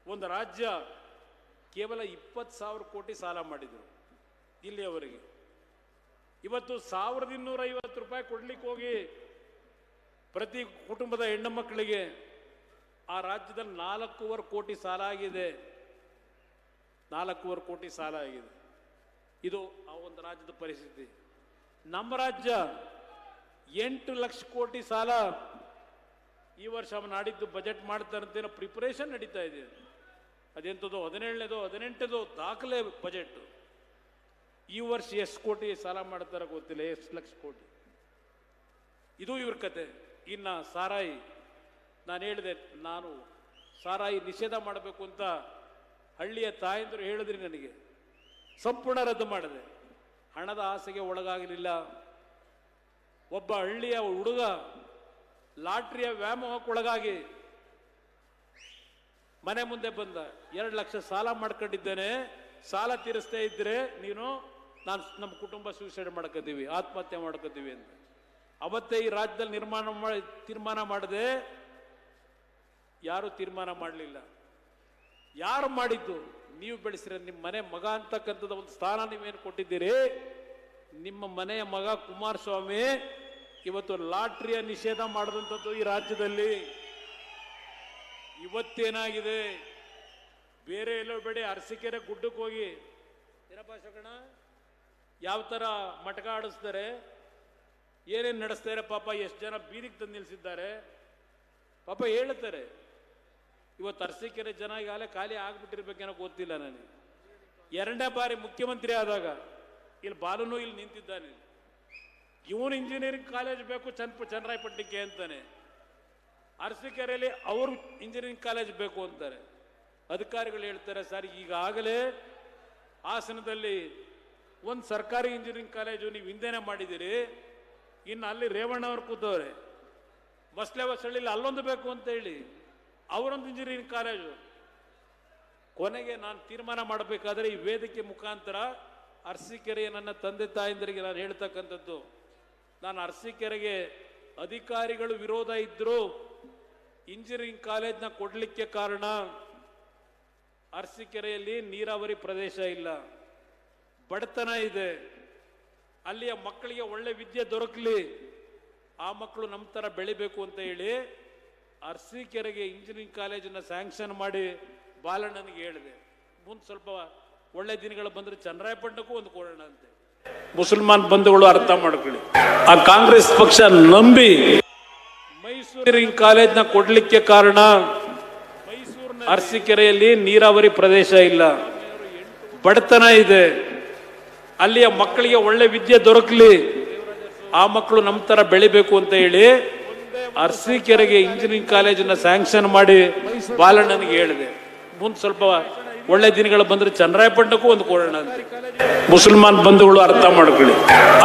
ಒಂದು ರಾಜ್ಯ ಕೇವಲ ಇಪ್ಪತ್ತು ಸಾವಿರ ಕೋಟಿ ಸಾಲ ಮಾಡಿದರು ಇಲ್ಲಿಯವರೆಗೆ. ಇವತ್ತು ಸಾವಿರದ ಇನ್ನೂರ ಐವತ್ತು ರೂಪಾಯಿ ಕೊಡ್ಲಿಕ್ಕೆ ಹೋಗಿ ಪ್ರತಿ ಕುಟುಂಬದ ಹೆಣ್ಣು ಮಕ್ಕಳಿಗೆ ಆ ರಾಜ್ಯದಲ್ಲಿ ನಾಲ್ಕೂವರೆ ಕೋಟಿ ಸಾಲ ಆಗಿದೆ. ನಾಲ್ಕೂವರೆ ಕೋಟಿ ಸಾಲ ಆಗಿದೆ. ಇದು ಆ ಒಂದು ರಾಜ್ಯದ ಪರಿಸ್ಥಿತಿ. ನಮ್ಮ ರಾಜ್ಯ ಎಂಟು ಲಕ್ಷ ಕೋಟಿ ಸಾಲ ಈ ವರ್ಷ ನಾಡಿದ್ದು ಬಜೆಟ್ ಮಾಡ್ತಾರಂತೇನೋ ಪ್ರಿಪರೇಷನ್ ನಡೀತಾ ಇದೆ. ಅದೆಂಥದ್ದು ಹದಿನೇಳನೇದು ಹದಿನೆಂಟದು ದಾಖಲೆ ಬಜೆಟ್ ಈ ವರ್ಷ ಎಷ್ಟು ಕೋಟಿ ಸಾಲ ಮಾಡ್ತಾರ ಗೊತ್ತಿಲ್ಲ, ಎಷ್ಟು ಲಕ್ಷ ಕೋಟಿ. ಇದು ಇವ್ರ ಕತೆ. ಇನ್ನ ಸಾರಾಯಿ. ನಾನು ಹೇಳಿದೆ, ನಾನು ಸಾರಾಯಿ ನಿಷೇಧ ಮಾಡಬೇಕು ಅಂತ ಹಳ್ಳಿಯ ತಾಯಂದರು ಹೇಳಿದ್ರಿ ನನಗೆ. ಸಂಪೂರ್ಣ ರದ್ದು ಮಾಡಿದೆ. ಹಣದ ಆಸೆಗೆ ಒಳಗಾಗಲಿಲ್ಲ. ಒಬ್ಬ ಹಳ್ಳಿಯ ಹುಡುಗ ಲಾಟ್ರಿಯ ವ್ಯಾಮೋಹಕ್ಕೆ ಒಳಗಾಗಿ ಮನೆ ಮುಂದೆ ಬಂದ. ಎರಡು ಲಕ್ಷ ಸಾಲ ಮಾಡ್ಕೊಂಡಿದ್ದೇನೆ. ಸಾಲ ತೀರಿಸ್ತಾ ಇದ್ರೆ ನೀನು ನಾನು ನಮ್ಮ ಕುಟುಂಬ ಸೂಸೈಡ್ ಮಾಡ್ಕೋತೀವಿ, ಆತ್ಮಹತ್ಯೆ ಮಾಡ್ಕೋತೀವಿ ಅಂತ. ಅವತ್ತೇ ಈ ರಾಜ್ಯದಲ್ಲಿ ನಿರ್ಮಾಣ ಮಾಡಿ ತೀರ್ಮಾನ ಮಾಡದೆ. ಯಾರು ತೀರ್ಮಾನ ಮಾಡಲಿಲ್ಲ. ಯಾರು ಮಾಡಿದ್ದು? ನೀವು ಬೆಳೆಸಿರ ನಿಮ್ಮ ಮನೆ ಮಗ ಅಂತಕ್ಕಂಥದ್ದು ಒಂದು ಸ್ಥಾನ ನೀವೇನು ಕೊಟ್ಟಿದ್ದೀರಿ? ನಿಮ್ಮ ಮನೆಯ ಮಗ ಕುಮಾರಸ್ವಾಮಿ ಇವತ್ತು ಲಾಟ್ರಿಯ ನಿಷೇಧ ಮಾಡಿದಂಥದ್ದು ಈ ರಾಜ್ಯದಲ್ಲಿ. ಇವತ್ತೇನಾಗಿದೆ? ಬೇರೆ ಎಲ್ಲೋ ಬೇಡಿ, ಅರಸಿಕೆರೆ ಗುಡ್ಡಕ್ಕೆ ಹೋಗಿ. ಏನಪ್ಪ ಶೋಕಣ ಯಾವ ಥರ ಮಟಕ ಆಡಿಸ್ತಾರೆ? ಏನೇನು ನಡೆಸ್ತಾರೆ ಪಾಪ? ಎಷ್ಟು ಜನ ಬೀದಿಗೆ ತಂದು ನಿಲ್ಲಿಸಿದ್ದಾರೆ? ಪಾಪ ಹೇಳ್ತಾರೆ. ಇವತ್ತು ಅರಸೀಕೆರೆ ಜನ ಈಗಾಗಲೇ ಖಾಲಿ ಆಗ್ಬಿಟ್ಟಿರ್ಬೇಕೇನೋ ಗೊತ್ತಿಲ್ಲ ನನಗೆ. ಎರಡನೇ ಬಾರಿ ಮುಖ್ಯಮಂತ್ರಿ ಆದಾಗ ಇಲ್ಲಿ ಬಾಲನು ಇಲ್ಲಿ ನಿಂತಿದ್ದಾನೆ. ಇವನು ಇಂಜಿನಿಯರಿಂಗ್ ಕಾಲೇಜ್ ಬೇಕು ಚನ್ನಪ ಚನ್ನರಾಯಪಟ್ಟಣಕ್ಕೆ ಅಂತಾನೆ. ಅರಸೀಕೆರೆಯಲ್ಲಿ ಅವರು ಇಂಜಿನಿಯರಿಂಗ್ ಕಾಲೇಜ್ ಬೇಕು ಅಂತಾರೆ. ಅಧಿಕಾರಿಗಳು ಹೇಳ್ತಾರೆ, ಸರ್, ಈಗಾಗಲೇ ಹಾಸನದಲ್ಲಿ ಒಂದು ಸರ್ಕಾರಿ ಇಂಜಿನಿಯರಿಂಗ್ ಕಾಲೇಜು ನೀವು ಹಿಂದೆನೇ ಮಾಡಿದ್ದೀರಿ. ಇನ್ನು ಅಲ್ಲಿ ರೇವಣ್ಣ ಅವ್ರು ಕೂತವ್ರೆ ಬಸ್ ಹೊಸಳ್ಳಿಲಿ ಅಲ್ಲೊಂದು ಬೇಕು ಅಂತ ಹೇಳಿ. ಅವರೊಂದು ಇಂಜಿನಿಯರಿಂಗ್ ಕಾಲೇಜು. ಕೊನೆಗೆ ನಾನು ತೀರ್ಮಾನ ಮಾಡಬೇಕಾದ್ರೆ ಈ ವೇದಿಕೆ ಮುಖಾಂತರ ಅರಸೀಕೆರೆಯ ನನ್ನ ತಂದೆ ತಾಯಂದರಿಗೆ ನಾನು ಹೇಳ್ತಕ್ಕಂಥದ್ದು. ನಾನು ಅರಸೀಕೆರೆಗೆ ಅಧಿಕಾರಿಗಳು ವಿರೋಧ ಇದ್ದರೂ ಇಂಜಿನಿಯರಿಂಗ್ ಕಾಲೇಜ್ನ ಕೊಡಲಿಕ್ಕೆ ಕಾರಣ ಅರಸೀಕೆರೆಯಲ್ಲಿ ನೀರಾವರಿ ಪ್ರದೇಶ ಇಲ್ಲ. ಬಡತನ ಇದೆ. ಅಲ್ಲಿಯ ಮಕ್ಕಳಿಗೆ ಒಳ್ಳೆ ವಿದ್ಯೆ ದೊರಕಲಿ. ಆ ಮಕ್ಕಳು ನಮ್ಮ ಥರ ಬೆಳಿಬೇಕು ಅಂತ ಹೇಳಿ ಅರಸೀಕೆರೆಗೆ ಇಂಜಿನಿಯರಿಂಗ್ ಕಾಲೇಜನ್ನು ಸ್ಯಾಂಕ್ಷನ್ ಮಾಡಿ ಬಾಲಣ್ಣನಿಗೆ ಹೇಳಿದೆ. ಮುಂದೆ ಸ್ವಲ್ಪ ಒಳ್ಳೆ ದಿನಗಳು ಬಂದರೆ ಚಂದ್ರಾಯಪಟ್ಟಣಕ್ಕೂ ಒಂದು ಕೊಡೋಣ ಅಂತೆ. ಮುಸಲ್ಮಾನ್ ಬಂಧುಗಳು ಅರ್ಥ ಮಾಡ್ಕೊಳ್ಳಿ. ಆ ಕಾಂಗ್ರೆಸ್ ಪಕ್ಷ ನಂಬಿ ಮೈಸೂರಿನ ಕಾಲೇಜ್ನ ಕೊಡಲಿಕ್ಕೆ ಕಾರಣ ಮೈಸೂರಿನ ಅರಸೀಕೆರೆಯಲ್ಲಿ ನೀರಾವರಿ ಪ್ರದೇಶ ಇಲ್ಲ. ಬಡತನ ಇದೆ. ಅಲ್ಲಿಯ ಮಕ್ಕಳಿಗೆ ಒಳ್ಳೆ ವಿದ್ಯೆ ದೊರಕಲಿ. ಆ ಮಕ್ಕಳು ನಮ್ಮ ಥರ ಬೆಳಿಬೇಕು ಅಂತ ಹೇಳಿ ಅರಸೀಕೆರೆಗೆ ಇಂಜಿನಿಯರಿಂಗ್ ಕಾಲೇಜನ್ನ ಸ್ಯಾಂಕ್ಷನ್ ಮಾಡಿ ಬಾಲಣ್ಣನಿಗೆ ಹೇಳಿದೆ. ಮುಂದೆ ಸ್ವಲ್ಪ ಒಳ್ಳೆ ದಿನಗಳು ಬಂದ್ರೆ ಚಂದ್ರಾಯಪಟ್ಟಣಕ್ಕೂ ಒಂದು ಕೊಡೋಣ ಅಂತ. ಮುಸಲ್ಮಾನ್ ಬಂಧುಗಳು ಅರ್ಥ ಮಾಡ್ಕೊಳ್ಳಿ.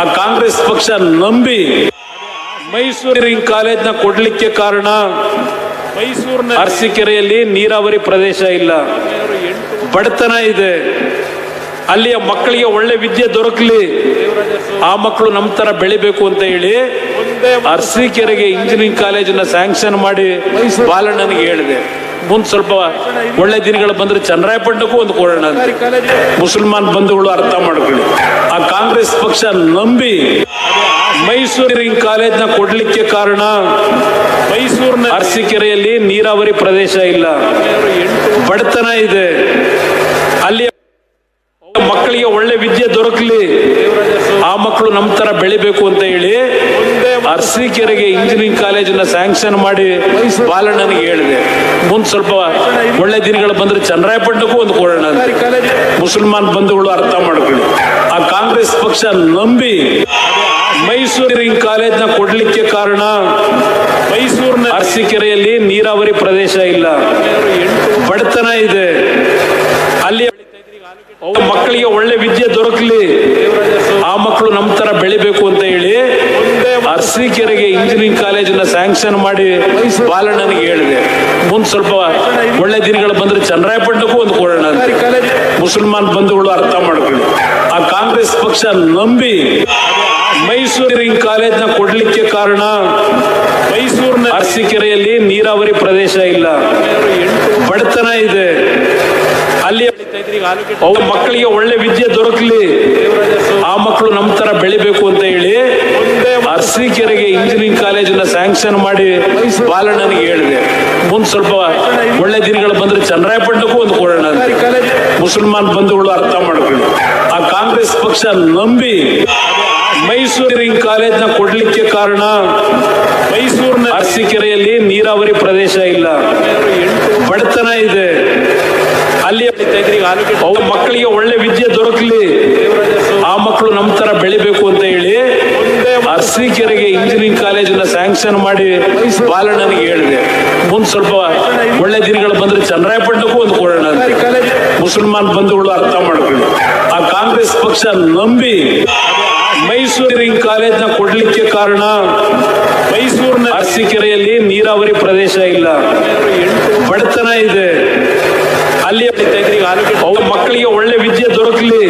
ಆ ಕಾಂಗ್ರೆಸ್ ಪಕ್ಷ ನಂಬಿ ಮೈಸೂರಿನ ಕಾಲೇಜ್ನ ಕೊಡ್ಲಿಕ್ಕೆ ಕಾರಣ ಮೈಸೂರಿನ ಅರಸೀಕೆರೆಯಲ್ಲಿ ನೀರಾವರಿ ಪ್ರದೇಶ ಇಲ್ಲ. ಬಡತನ ಇದೆ. ಅಲ್ಲಿಯ ಮಕ್ಕಳಿಗೆ ಒಳ್ಳೆ ವಿದ್ಯೆ ದೊರಕಲಿ. ಆ ಮಕ್ಕಳು ನಮ್ಮ ಥರ ಬೆಳಿಬೇಕು ಅಂತ ಹೇಳಿ ಅರಸೀಕೆರೆಗೆ ಇಂಜಿನಿಯರಿಂಗ್ ಕಾಲೇಜನ್ನ ಸ್ಯಾಂಕ್ಷನ್ ಮಾಡಿ ಬಾಲಣ್ಣನಿಗೆ ಹೇಳಿದೆ. ಮುಂದೆ ಸ್ವಲ್ಪ ಒಳ್ಳೆ ದಿನಗಳು ಬಂದ್ರೆ ಚನ್ನರಾಯಪಟ್ಟಣಕ್ಕೂ ಒಂದು ಕೊಡೋಣ ಮುಸಲ್ಮಾನ್ ಬಂಧುಗಳು ಅರ್ಥ ಮಾಡ್ಕೊಳ್ಳಿ. ಆ ಕಾಂಗ್ರೆಸ್ ಪಕ್ಷ ನಂಬಿ ಮೈಸೂರಿನ ಕಾಲೇಜ್ನ ಕೊಡ್ಲಿಕ್ಕೆ ಕಾರಣ ಮೈಸೂರಿನ ಅರಸೀಕೆರೆಯಲ್ಲಿ ನೀರಾವರಿ ಪ್ರದೇಶ ಇಲ್ಲ. ಬಡತನ ಇದೆ. ಅಲ್ಲಿ ಮಕ್ಕಳಿಗೆ ಒಳ್ಳೆ ವಿದ್ಯೆ ದೊರಕಲಿ. ಆ ಮಕ್ಕಳು ನಮ್ಮ ತರ ಬೆಳಿಬೇಕು ಅಂತ ಹೇಳಿ ಅರಸೀಕೆರೆಗೆ ಇಂಜಿನಿಯರಿಂಗ್ ಕಾಲೇಜನ್ನ ಸ್ಯಾಂಕ್ಷನ್ ಮಾಡಿ ಬಾಲಣ್ಣನಿಗೆ ಹೇಳಿದೆ. ಮುಂದೆ ಸ್ವಲ್ಪ ಒಳ್ಳೆ ದಿನಗಳು ಬಂದ್ರೆ ಚನ್ನರಾಯಪಟ್ಟಣಕ್ಕೂ ಒಂದು ಕೊಡೋಣ ಮುಸಲ್ಮಾನ್ ಬಂಧುಗಳು ಅರ್ಥ ಮಾಡ್ಕೊಳ್ಳಿ. ಆ ಕಾಂಗ್ರೆಸ್ ಪಕ್ಷ ನಂಬಿ ಮೈಸೂರಿನ ಕಾಲೇಜ್ನ ಕೊಡ್ಲಿಕ್ಕೆ ಕಾರಣ ಮೈಸೂರಿನ ಅರಸೀಕೆರೆಯಲ್ಲಿ ನೀರಾವರಿ ಪ್ರದೇಶ ಇಲ್ಲ. ಬಡತನ ಇದೆ. ಅಲ್ಲಿ ಮಕ್ಕಳಿಗೆ ಒಳ್ಳೆ ವಿದ್ಯೆ ದೊರಕಲಿ ಆ ಮಕ್ಕಳು ನಮ್ಮ ತರ ಬೆಳಿಬೇಕು ಅಂತ ಹೇಳಿ ಅರಸೀಕೆರೆಗೆ ಇಂಜಿನಿಯರಿಂಗ್ ಕಾಲೇಜನ್ನ ಸ್ಯಾಂಕ್ಷನ್ ಮಾಡಿ ಬಾಲಣ್ಣನಿಗೆ ಹೇಳಿದೆ. ಮುಂದೆ ಸ್ವಲ್ಪ ಒಳ್ಳೆ ದಿನಗಳು ಬಂದ್ರೆ ಚನ್ನರಾಯಪಟ್ಟಣಕ್ಕೂ ಒಂದು ಕೊಡೋಣ ಅಂತ. ಮುಸಲ್ಮಾನ್ ಬಂಧುಗಳು ಅರ್ಥ ಮಾಡ್ಕೊಳ್ಳಿ. ಆ ಕಾಂಗ್ರೆಸ್ ಪಕ್ಷ ನಂಬಿ ಮೈಸೂರಿಂಗ್ ಕಾಲೇಜ್ನ ಕೊಡ್ಲಿಕ್ಕೆ ಕಾರಣ ಮೈಸೂರಿನ ಅರಸೀಕೆರೆಯಲ್ಲಿ ನೀರಾವರಿ ಪ್ರದೇಶ ಇಲ್ಲ. ಬಡತನ ಇದೆ. ಅಲ್ಲಿ ಮಕ್ಕಳಿಗೆ ಒಳ್ಳೆ ವಿದ್ಯೆ ದೊರಕಲಿ ಆ ಮಕ್ಕಳು ನಮ್ಮ ತರ ಬೆಳಿಬೇಕು ಅಂತ ಹೇಳಿ ಅರಸೀಕೆರೆಗೆ ಇಂಜಿನಿಯರಿಂಗ್ ಕಾಲೇಜನ್ನ ಸ್ಯಾಂಕ್ಷನ್ ಮಾಡಿ ಬಾಲಣ್ಣನಿಗೆ ಹೇಳಿದೆ. ಮುಂದ್ ಸ್ವಲ್ಪ ಒಳ್ಳೆ ದಿನಗಳು ಬಂದ್ರೆ ಚಂದ್ರಾಯಪಟ್ಟಣಕ್ಕೂ ಒಂದು ಕೊಡೋಣ ಅಂತ. ಮುಸಲ್ಮಾನ್ ಬಂಧುಗಳು ಅರ್ಥ ಮಾಡ್ಕೊಳ್ಳಿ. ಆ ಕಾಂಗ್ರೆಸ್ ಪಕ್ಷ ನಂಬಿ ಮೈಸೂರಿನ ಕಾಲೇಜ್ನ ಕೊಡ್ಲಿಕ್ಕೆ ಕಾರಣ ಮೈಸೂರಿನ ಅರಸೀಕೆರೆಯಲ್ಲಿ ನೀರಾವರಿ ಪ್ರದೇಶ ಇಲ್ಲ. ಬಡತನ ಇದೆ. ಅಲ್ಲಿ ಅವ್ರ ಮಕ್ಕಳಿಗೆ ಒಳ್ಳೆ ವಿದ್ಯೆ ದೊರಕಲಿ ಆ ಮಕ್ಕಳು ನಮ್ಮ ತರ ಬೆಳಿಬೇಕು ಅಂತ ಹೇಳಿ ಅರಸೀಕೆರೆಗೆ ಇಂಜಿನಿಯರಿಂಗ್ ಕಾಲೇಜನ್ನ ಮಾಡಿ ಬಾಲಣ್ಣನಿಗೆ ಹೇಳಿದೆ ಮುಂದ್ ಸ್ವಲ್ಪ ಒಳ್ಳೆ ದಿನಗಳು ಬಂದ್ರೆ ಚನ್ನರಾಯಪಟ್ಟಣಕ್ಕೂ ಒಂದು ಕೊಡೋಣ ಅಂತ. ಮುಸಲ್ಮಾನ್ ಬಂಧುಗಳು ಅರ್ಥ ಮಾಡ್ಕೊಳ್ಳಿ. ಆ ಕಾಂಗ್ರೆಸ್ ಪಕ್ಷ ನಂಬಿ ಮೈಸೂರಿನ ಕಾಲೇಜ್ನ ಕೊಡ್ಲಿಕ್ಕೆ ಕಾರಣ ಮೈಸೂರಿನ ಅರಸೀಕೆರೆಯಲ್ಲಿ ನೀರಾವರಿ ಪ್ರದೇಶ ಇಲ್ಲ. ಬಡತನ ಇದೆ. ಅಲ್ಲಿ ಅವ್ರ ಮಕ್ಕಳಿಗೆ ಒಳ್ಳೆ ವಿದ್ಯೆ ದೊರಕಲಿ.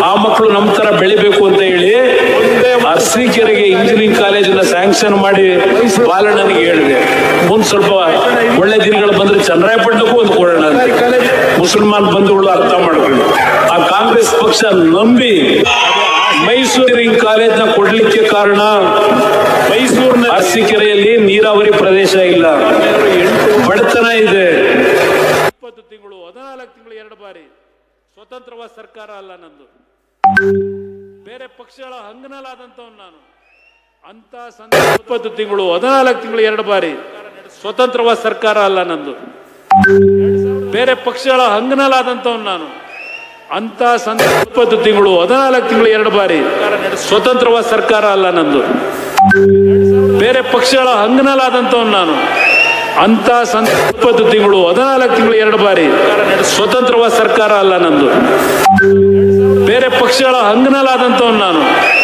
ಆ ಮಕ್ಕಳು ನಮ್ಮ ತರ ಬೆಳಿಬೇಕು ಅಂತ ಹೇಳಿ ಅರಸೀಕೆರೆಗೆ ಇಂಜಿನಿಯರಿಂಗ್ ಕಾಲೇಜನ್ನ ಸ್ಯಾಂಕ್ಷನ್ ಮಾಡಿ ಬಾಲಣ್ಣನಿಗೆ ಹೇಳಿದೆ. ಮುಂದ್ ಸ್ವಲ್ಪ ಒಳ್ಳೆ ದಿನಗಳು ಬಂದ್ರೆ ಚನ್ನರಾಯಪಟ್ಟಣಕ್ಕೂ ಒಂದು ಕೊಡೋಣ ಅಂತ. ಮುಸಲ್ಮಾನ್ ಬಂಧುಗಳು ಅರ್ಥ ಮಾಡ್ಕೊಂಡು ಆ ಕಾಂಗ್ರೆಸ್ ಪಕ್ಷ ನಂಬಿ ಮೈಸೂರಿನ ಕಾಲೇಜ್ನ ಕೊಡ್ಲಿಕ್ಕೆ ಕಾರಣ ಮೈಸೂರಿನ ಅರಸಿಕೆರೆಯಲ್ಲಿ ನೀರಾವರಿ ಪ್ರದೇಶ ಇಲ್ಲ. ಬಡತನ ಇದೆ. ಇಪ್ಪತ್ತು ತಿಂಗಳು ಹದಿನಾಲ್ಕು ತಿಂಗಳು ಎರಡು ಬಾರಿ ಸ್ವತಂತ್ರವಾದ ಸರ್ಕಾರ ಅಲ್ಲ ನಂದು. ಬೇರೆ ಪಕ್ಷಗಳ ಹಂಗನಲಾದಂಥವ್ನು ನಾನು. ಅಂತ ಇಪ್ಪತ್ತು ತಿಂಗಳು, ಹದಿನಾಲ್ಕು ತಿಂಗಳು ಎರಡು ಬಾರಿ ಸ್ವತಂತ್ರವಾದ ಸರ್ಕಾರ ಅಲ್ಲ ನಂದು. ಬೇರೆ ಪಕ್ಷಗಳ ಹಂಗನಲಾದಂಥವ್ನು ನಾನು. ಅಂತ ಸಂದರ್ಭ ಇಪ್ಪತ್ತು ತಿಂಗಳು, ಹದಿನಾಲ್ಕು ತಿಂಗಳು ಎರಡು ಬಾರಿ ಸ್ವತಂತ್ರವಾದ ಸರ್ಕಾರ ಅಲ್ಲ ನಂದು. ಬೇರೆ ಪಕ್ಷಗಳ ಹಂಗನಲಾದಂಥವ್ನು ನಾನು. ಅಂತ ಸಂದರ್ಭ ಇಪ್ಪತ್ತು ತಿಂಗಳು, ಹದಿನಾಲ್ಕು ತಿಂಗಳು ಎರಡು ಬಾರಿ ಸ್ವತಂತ್ರವಾದ ಸರ್ಕಾರ ಅಲ್ಲ ನಂದು. ಬೇರೆ ಪಕ್ಷಗಳ ಹಂಗನಲಾದಂಥವ್ನು ನಾನು.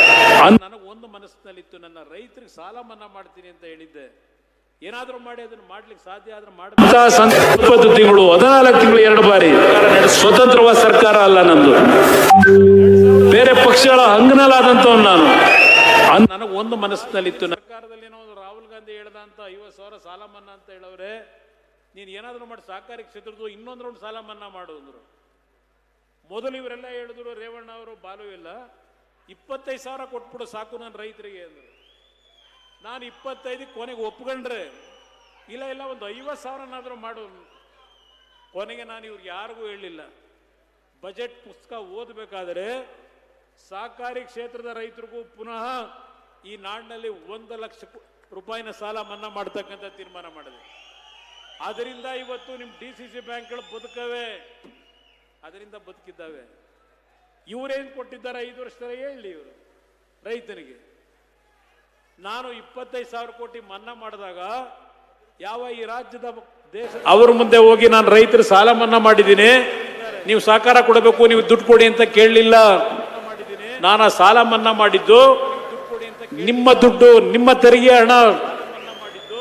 ಮನಸ್ಸಿನಲ್ಲಿತ್ತು ನನ್ನ ರೈತರಿಗೆ ಸಾಲ ಮನ್ನಾ ಮಾಡ್ತೀನಿ ಅಂತ ಹೇಳಿದ್ದೆ. ಏನಾದರೂ ಮಾಡಿ ಅದನ್ನು ಮಾಡ್ಲಿಕ್ಕೆ ಸಾಧ್ಯ ಆದ್ರೆ ಮಾಡಿ ತಿಂಗಳು ಹದಿನಾಲ್ಕು ತಿಂಗಳು ಎರಡು ಬಾರಿ ಸ್ವತಂತ್ರವಾದ ಸರ್ಕಾರ ಅಲ್ಲ ನಂದು. ಬೇರೆ ಪಕ್ಷಗಳ ಹಂಗನಲಾದಂಥವ್ನು ನಾನು. ನನಗೆ ಒಂದು ಮನಸ್ಸಿನಲ್ಲಿತ್ತು ಸರ್ಕಾರದಲ್ಲಿ ಏನೋ ಒಂದು ರಾಹುಲ್ ಗಾಂಧಿ ಹೇಳ್ದ ಅಂತ ಐವತ್ತು ಸಾವಿರ ಸಾಲ ಮನ್ನಾ ಅಂತ ಹೇಳವ್ರೆ. ನೀನು ಏನಾದರೂ ಮಾಡಿ ಸಹಕಾರಿ ಕ್ಷೇತ್ರದ್ದು ಇನ್ನೊಂದು ರೌಂಡ್ ಸಾಲ ಮನ್ನಾ ಮಾಡು ಅಂದ್ರು. ಮೊದಲು ಇವರೆಲ್ಲ ಹೇಳಿದ್ರು ರೇವಣ್ಣ ಅವರು ಬಾಲು ಇಲ್ಲ. ಇಪ್ಪತ್ತೈದು ಸಾವಿರ ಕೊಟ್ಬಿಡು ಸಾಕು ನನ್ನ ರೈತರಿಗೆ ಅಂದರು. ನಾನು ಇಪ್ಪತ್ತೈದಕ್ಕೆ ಕೊನೆಗೆ ಒಪ್ಕೊಂಡ್ರೆ, ಇಲ್ಲ ಇಲ್ಲ, ಒಂದು ಐವತ್ತು ಸಾವಿರನಾದರೂ ಮಾಡು. ಕೊನೆಗೆ ನಾನು ಇವ್ರಿಗೆ ಯಾರಿಗೂ ಹೇಳಲಿಲ್ಲ. ಬಜೆಟ್ ಪುಸ್ತಕ ಓದಬೇಕಾದರೆ ಸಹಕಾರಿ ಕ್ಷೇತ್ರದ ರೈತರಿಗೂ ಪುನಃ ಈ ನಾಡಿನಲ್ಲಿ ಒಂದು ಲಕ್ಷ ರೂಪಾಯಿನ ಸಾಲ ಮನ್ನಾ ಮಾಡ್ತಕ್ಕಂಥ ತೀರ್ಮಾನ ಮಾಡಿದೆ. ಅದರಿಂದ ಇವತ್ತು ನಿಮ್ಮ ಡಿ ಸಿ ಸಿ ಬ್ಯಾಂಕ್ಗಳು ಬದುಕವೆ. ಅದರಿಂದ ಬದುಕಿದ್ದಾವೆ. ಇವರೇನು ಕೊಟ್ಟಿದ್ದಾರೆ ಐದು ವರ್ಷದಲ್ಲಿ ಹೇಳಿ ಇವರು, ರೈತನಿಗೆ. ನಾನು ಇಪ್ಪತ್ತೈದು ಸಾವಿರ ಕೋಟಿ ಮನ್ನಾ ಮಾಡಿದಾಗ ಯಾವ ಈ ರಾಜ್ಯದ ದೇಶ ಅವ್ರ ಮುಂದೆ ಹೋಗಿ ನಾನು ರೈತರ ಸಾಲ ಮನ್ನಾ ಮಾಡಿದ್ದೀನಿ. ನೀವು ಸಹಕಾರ ಕೊಡಬೇಕು, ನೀವು ದುಡ್ಡು ಕೊಡಿ ಅಂತ ಕೇಳಲಿಲ್ಲ. ನಾನು ಸಾಲ ಮನ್ನಾ ಮಾಡಿದ್ದು ನಿಮ್ಮ ದುಡ್ಡು, ನಿಮ್ಮ ತೆರಿಗೆ ಹಣ,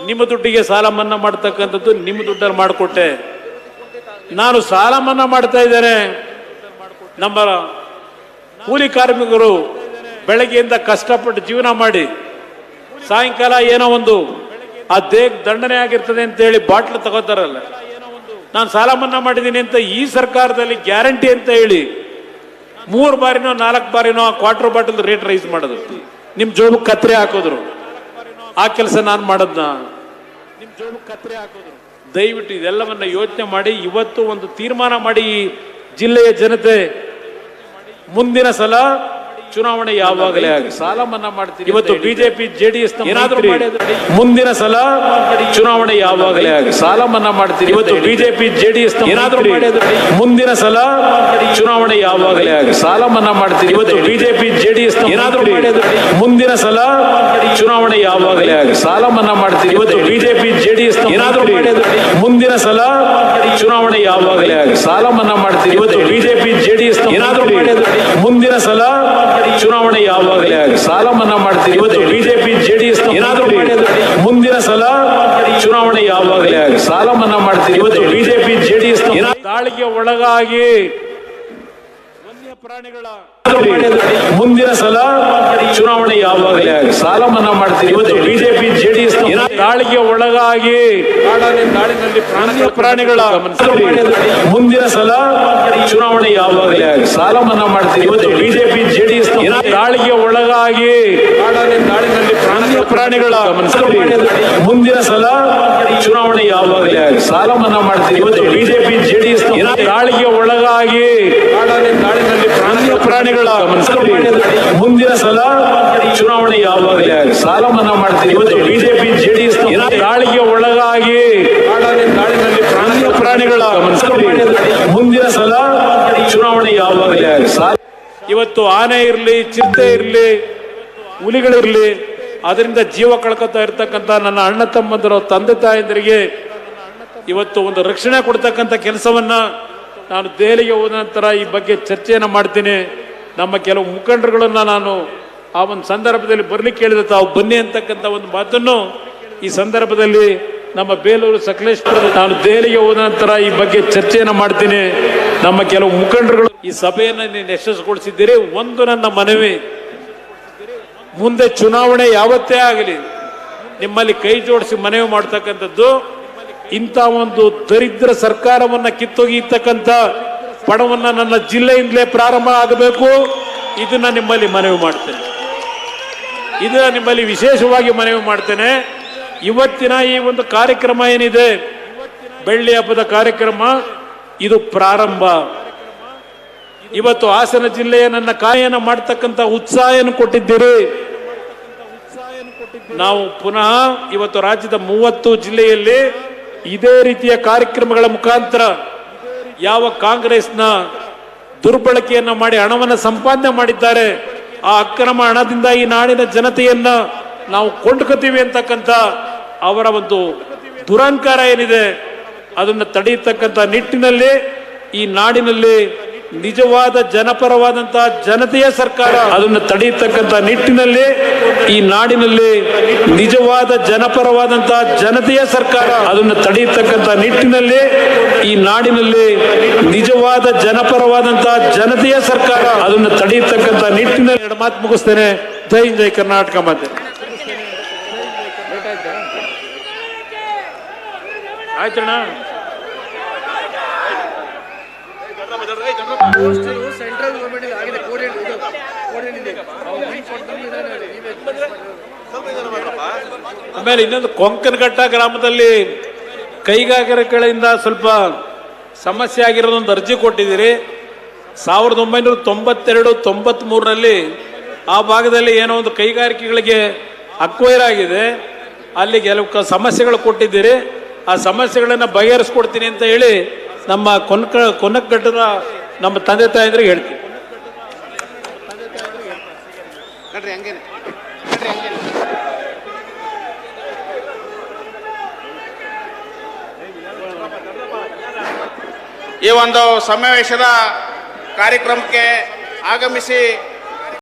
ನಿಮ್ಮ ದುಡ್ಡಿಗೆ ಸಾಲ ಮನ್ನಾ ಮಾಡ್ತಕ್ಕಂಥದ್ದು ನಿಮ್ಮ ದುಡ್ಡಲ್ಲಿ ಮಾಡಿಕೊಟ್ಟೆ. ನಾನು ಸಾಲ ಮನ್ನಾ ಮಾಡ್ತಾ ಇದ್ದೇನೆ. ನಮ್ಮ ಕೂಲಿ ಕಾರ್ಮಿಕರು ಬೆಳಗ್ಗೆಯಿಂದ ಕಷ್ಟಪಟ್ಟು ಜೀವನ ಮಾಡಿ ಸಾಯಂಕಾಲ ಏನೋ ಒಂದು ಆ ದೇಹ ದಂಡನೆ ಆಗಿರ್ತದೆ ಅಂತ ಹೇಳಿ ಬಾಟ್ಲು ತಗೋತಾರಲ್ಲ. ನಾನು ಸಾಲ ಮನ್ನಾ ಮಾಡಿದ್ದೀನಿ ಅಂತ ಈ ಸರ್ಕಾರದಲ್ಲಿ ಗ್ಯಾರಂಟಿ ಅಂತ ಹೇಳಿ ಮೂರು ಬಾರಿನೋ ನಾಲ್ಕು ಬಾರಿನೋ ಕ್ವಾರ್ಟರ್ ಬಾಟಲ್ ರೇಟ್ ರೈಸ್ ಮಾಡೋದು. ನಿಮ್ ಜೋಬು ಕತ್ರೆ ಹಾಕೋದ್ರು. ಆ ಕೆಲಸ ನಾನು ಮಾಡದ್ನ? ನಿಮ್ ಜೋಬು ಕತ್ರೆ ಹಾಕೋದ್ರು ದಯವಿಟ್ಟು ಇದೆಲ್ಲವನ್ನ ಯೋಚನೆ ಮಾಡಿ, ಇವತ್ತು ಒಂದು ತೀರ್ಮಾನ ಮಾಡಿ ಜಿಲ್ಲೆಯ ಜನತೆ ಮುಂದಿನ ಸಲ ಚುನಾವಣೆ ಯಾವಾಗಲೇ ಆಗಲಿ ಸಾಲ ಮನ್ನಾ ಮಾಡ್ತೀವಿ ಇವತ್ತು ಬಿಜೆಪಿ ಜೆಡಿಎಸ್ ಮುಂದಿನ ಸಲ ಚುನಾವಣೆ ಯಾವಾಗಲೇ ಆಗಲಿ ಸಾಲ ಮನ್ನಾ ಮಾಡ್ತೀವಿ ಇವತ್ತು ಬಿಜೆಪಿ ಜೆಡಿಎಸ್ ಏನಾದ್ರೂ ಮುಂದಿನ ಸಲ ಚುನಾವಣೆ ಯಾವಾಗಲೇ ಆಗಲಿ ಸಾಲ ಮನ್ನಾ ಮಾಡ್ತೀವಿ ಇವತ್ತು ಬಿಜೆಪಿ ಜೆಡಿಎಸ್ ಏನಾದ್ರೂ ಮುಂದಿನ ಸಲ ಚುನಾವಣೆ ಯಾವಾಗಲೇ ಆಗಲಿ ಸಾಲ ಮನ್ನಾ ಮಾಡ್ತೀವಿ ಇವತ್ತು ಬಿಜೆಪಿ ಜೆಡಿಎಸ್ ಏನಾದ್ರೂ ಮುಂದಿನ ಸಲ ಚುನಾವಣೆ ಯಾವಾಗಲೇ ಆಗಲಿ ಸಾಲ ಮನ್ನಾ ಮಾಡ್ತೀವಿ ಇವತ್ತು ಬಿಜೆಪಿ ಜೆಡಿಎಸ್ ಏನಾದರೂ ಮುಂದಿನ ಸಲ ಚುನಾವಣೆ ಯಾವಾಗಲೇ ಆಗಿ ಸಾಲ ಮನ್ನಾ ಮಾಡ್ತೀವಿ ಇವತ್ತು ಬಿಜೆಪಿ ಜೆಡಿಎಸ್ ಏನಾದ್ರೂ ಮುಂದಿನ ಸಲ ಚುನಾವಣೆ ಯಾವಾಗಲೇ ಆಗಿ ಸಾಲ ಮನ್ನಾ ಮಾಡ್ತೀವಿ ಇವತ್ತು ಬಿಜೆಪಿ ಜೆಡಿಎಸ್ ದಾಳಿಗೆ ಒಳಗಾಗಿ ಮುಂದಿನ ಸಲ ಚುನಾವಣೆ ಯಾವಾಗಲೇ ಆಗಲಿ ಸಾಲ ಮನ್ನಾ ಮಾಡ್ತೀವಿ ಇವತ್ತು ಬಿಜೆಪಿ ಜೆಡಿಎಸ್ ದಾಳಿಗೆ ಒಳಗಾಗಿ ಪ್ರಾಣಿಗಳ ಮುಂದಿನ ಸಲ ಚುನಾವಣೆ ಯಾವಾಗಲೇ ಆಗಲಿ ಸಾಲ ಮನ್ನಾ ಮಾಡ್ತೀವಿ ಇವತ್ತು ಬಿಜೆಪಿ ಜೆಡಿಎಸ್ ದಾಳಿಗೆ ಒಳಗಾಗಿ ಪ್ರಾಣಿಗಳ ಮುಂದಿನ ಸಲ ಚುನಾವಣೆ ಯಾವಾಗಲೇ ಸಾಲ ಮನ್ನಾ ಮಾಡ್ತೀವಿ. ಇವತ್ತು ಬಿಜೆಪಿ ಜೆಡಿಎಸ್ ದಾಳಿಗೆ ಒಳಗಾಗಿ ಪ್ರಾಣಿಗಳ ಮುಂದಿನ ಸಲ ಚುನಾವಣೆ ಯಾವಾಗಲೇ ಸಾಲ ಮನ್ನಾ ಮಾಡ್ತೀವಿ. ಇವತ್ತು ಬಿಜೆಪಿ ಜೆಡಿಎಸ್ ದಾಳಿಗೆ ಒಳಗಾಗಿ ಪ್ರಾಣಿಗಳ ಮುಂದಿನ ಸಲ ಚುನಾವಣೆ ಯಾವಾಗಲೇ ಇವತ್ತು ಆನೆ ಇರಲಿ ಚಿರತೆ ಇರಲಿ ಹುಲಿಗಳಿರಲಿ ಅದರಿಂದ ಜೀವ ಕಳ್ಕೊತಾ ಇರ್ತಕ್ಕಂಥ ನನ್ನ ಅಣ್ಣ ತಮ್ಮಂದಿರ, ತಂದೆ ತಾಯಂದಿರಿಗೆ ಇವತ್ತು ಒಂದು ರಕ್ಷಣೆ ಕೊಡ್ತಕ್ಕಂಥ ಕೆಲಸವನ್ನು ನಾನು ದೆಹಲಿಗೆ ಹೋದ ನಂತರ ಈ ಬಗ್ಗೆ ಚರ್ಚೆಯನ್ನು ಮಾಡ್ತೀನಿ. ನಮ್ಮ ಕೆಲವು ಮುಖಂಡರುಗಳನ್ನು ನಾನು ಆ ಒಂದು ಸಂದರ್ಭದಲ್ಲಿ ಬರಲಿಕ್ಕೆ ಹೇಳಿದ ತಾವು ಬನ್ನಿ ಅಂತಕ್ಕಂಥ ಒಂದು ಮಾತನ್ನು ಈ ಸಂದರ್ಭದಲ್ಲಿ ನಮ್ಮ ಬೇಲೂರು ಸಕಲೇಶ್ವರ ನಾನು ದೆಹಲಿಗೆ ಹೋದ ನಂತರ ಈ ಬಗ್ಗೆ ಚರ್ಚೆಯನ್ನು ಮಾಡ್ತೀನಿ. ನಮ್ಮ ಕೆಲವು ಮುಖಂಡರುಗಳು ಈ ಸಭೆಯನ್ನು ನೀನು ಯಶಸ್ಸುಗೊಳಿಸಿದ್ದೀರಿ ಒಂದು ನನ್ನ ಮನವಿ ಮುಂದೆ ಚುನಾವಣೆ ಯಾವತ್ತೇ ಆಗಲಿ, ನಿಮ್ಮಲ್ಲಿ ಕೈ ಜೋಡಿಸಿ ಮನವಿ ಮಾಡ್ತಕ್ಕಂಥದ್ದು, ಇಂಥ ಒಂದು ದರಿದ್ರ ಸರ್ಕಾರವನ್ನ ಕಿತ್ತೊಗೆಯತಕ್ಕಂಥ ಪಣವನ್ನ ನನ್ನ ಜಿಲ್ಲೆಯಿಂದಲೇ ಪ್ರಾರಂಭ ಆಗಬೇಕು. ಇದನ್ನ ನಿಮ್ಮಲ್ಲಿ ಮನವಿ ಮಾಡ್ತೇನೆ. ಇದನ್ನ ನಿಮ್ಮಲ್ಲಿ ವಿಶೇಷವಾಗಿ ಮನವಿ ಮಾಡ್ತೇನೆ. ಇವತ್ತಿನ ಈ ಒಂದು ಕಾರ್ಯಕ್ರಮ ಏನಿದೆ, ಬೆಳ್ಳಿ ಹಬ್ಬದ ಕಾರ್ಯಕ್ರಮ, ಇದು ಪ್ರಾರಂಭ. ಇವತ್ತು ಹಾಸನ ಜಿಲ್ಲೆಯ ನನ್ನ ಕಾಯನ ಮಾಡ್ತಕ್ಕಂಥ ಉತ್ಸಾಹವನ್ನು ಕೊಟ್ಟಿದ್ದೀರಿ. ನಾವು ಪುನಃ ಇವತ್ತು ರಾಜ್ಯದ ಮೂವತ್ತು ಜಿಲ್ಲೆಯಲ್ಲಿ ಇದೇ ರೀತಿಯ ಕಾರ್ಯಕ್ರಮಗಳ ಮುಖಾಂತರ ಯಾವ ಕಾಂಗ್ರೆಸ್ನ ದುರ್ಬಳಕೆಯನ್ನು ಮಾಡಿ ಹಣವನ್ನು ಸಂಪಾದನೆ ಮಾಡಿದ್ದಾರೆ, ಆ ಅಕ್ರಮ ಹಣದಿಂದ ಈ ನಾಡಿನ ಜನತೆಯನ್ನ ನಾವು ಕೊಂಡ್ಕೊತೀವಿ ಅಂತಕ್ಕಂಥ ಅವರ ಒಂದು ದುರಹಂಕಾರ ಏನಿದೆ, ಅದನ್ನು ತಡೆಯತಕ್ಕಂಥ ನಿಟ್ಟಿನಲ್ಲಿ ಈ ನಾಡಿನಲ್ಲಿ ನಿಜವಾದ ಜನಪರವಾದಂತಹ ಜನತೆಯ ಸರ್ಕಾರ. ಅದನ್ನು ತಡೆಯತಕ್ಕಂಥ ನಿಟ್ಟಿನಲ್ಲಿ ಈ ನಾಡಿನಲ್ಲಿ ನಿಜವಾದ ಜನಪರವಾದಂತಹ ಜನತೆಯ ಸರ್ಕಾರ. ಅದನ್ನು ತಡೆಯತಕ್ಕಂಥ ನಿಟ್ಟಿನಲ್ಲಿ ಈ ನಾಡಿನಲ್ಲಿ ನಿಜವಾದ ಜನಪರವಾದಂತಹ ಜನತೆಯ ಸರ್ಕಾರ. ಅದನ್ನು ತಡೆಯತಕ್ಕಂಥ ನಿಟ್ಟಿನಲ್ಲಿ ಎರಡು ಮಾತು ಮುಗಿಸ್ತೇನೆ. ಜೈ ಜೈ ಕರ್ನಾಟಕ ಮಾತೆ. ಆಯ್ತಣ್ಣ. ಆಮೇಲೆ ಇನ್ನೊಂದು ಕೊಂಕನಘಟ್ಟ ಗ್ರಾಮದಲ್ಲಿ ಕೈಗಾರಿಕೆಗಳಿಂದ ಸ್ವಲ್ಪ ಸಮಸ್ಯೆ ಆಗಿರೋದೊಂದು ಅರ್ಜಿ ಕೊಟ್ಟಿದ್ದೀರಿ. ಸಾವಿರದ ಒಂಬೈನೂರ ತೊಂಬತ್ತೆರಡು, ತೊಂಬತ್ಮೂರರಲ್ಲಿ ಆ ಭಾಗದಲ್ಲಿ ಏನೋ ಒಂದು ಕೈಗಾರಿಕೆಗಳಿಗೆ ಅಕ್ವೈರ್ ಆಗಿದೆ. ಅಲ್ಲಿ ಕೆಲವು ಸಮಸ್ಯೆಗಳು ಕೊಟ್ಟಿದ್ದೀರಿ. ಆ ಸಮಸ್ಯೆಗಳನ್ನು ಬಗೆಹರಿಸ್ಕೊಡ್ತೀನಿ ಅಂತ ಹೇಳಿ ನಮ್ಮ ಕೊನಕ ಕೊನಕಘಟ್ಟದ ನಮ್ಮ ತಂದೆ ತಾಯಂದ್ರಿಗೆ ಹೇಳ್ತೀವಿ ಈ ಒಂದು ಸಮಾವೇಶದ ಕಾರ್ಯಕ್ರಮಕ್ಕೆ ಆಗಮಿಸಿ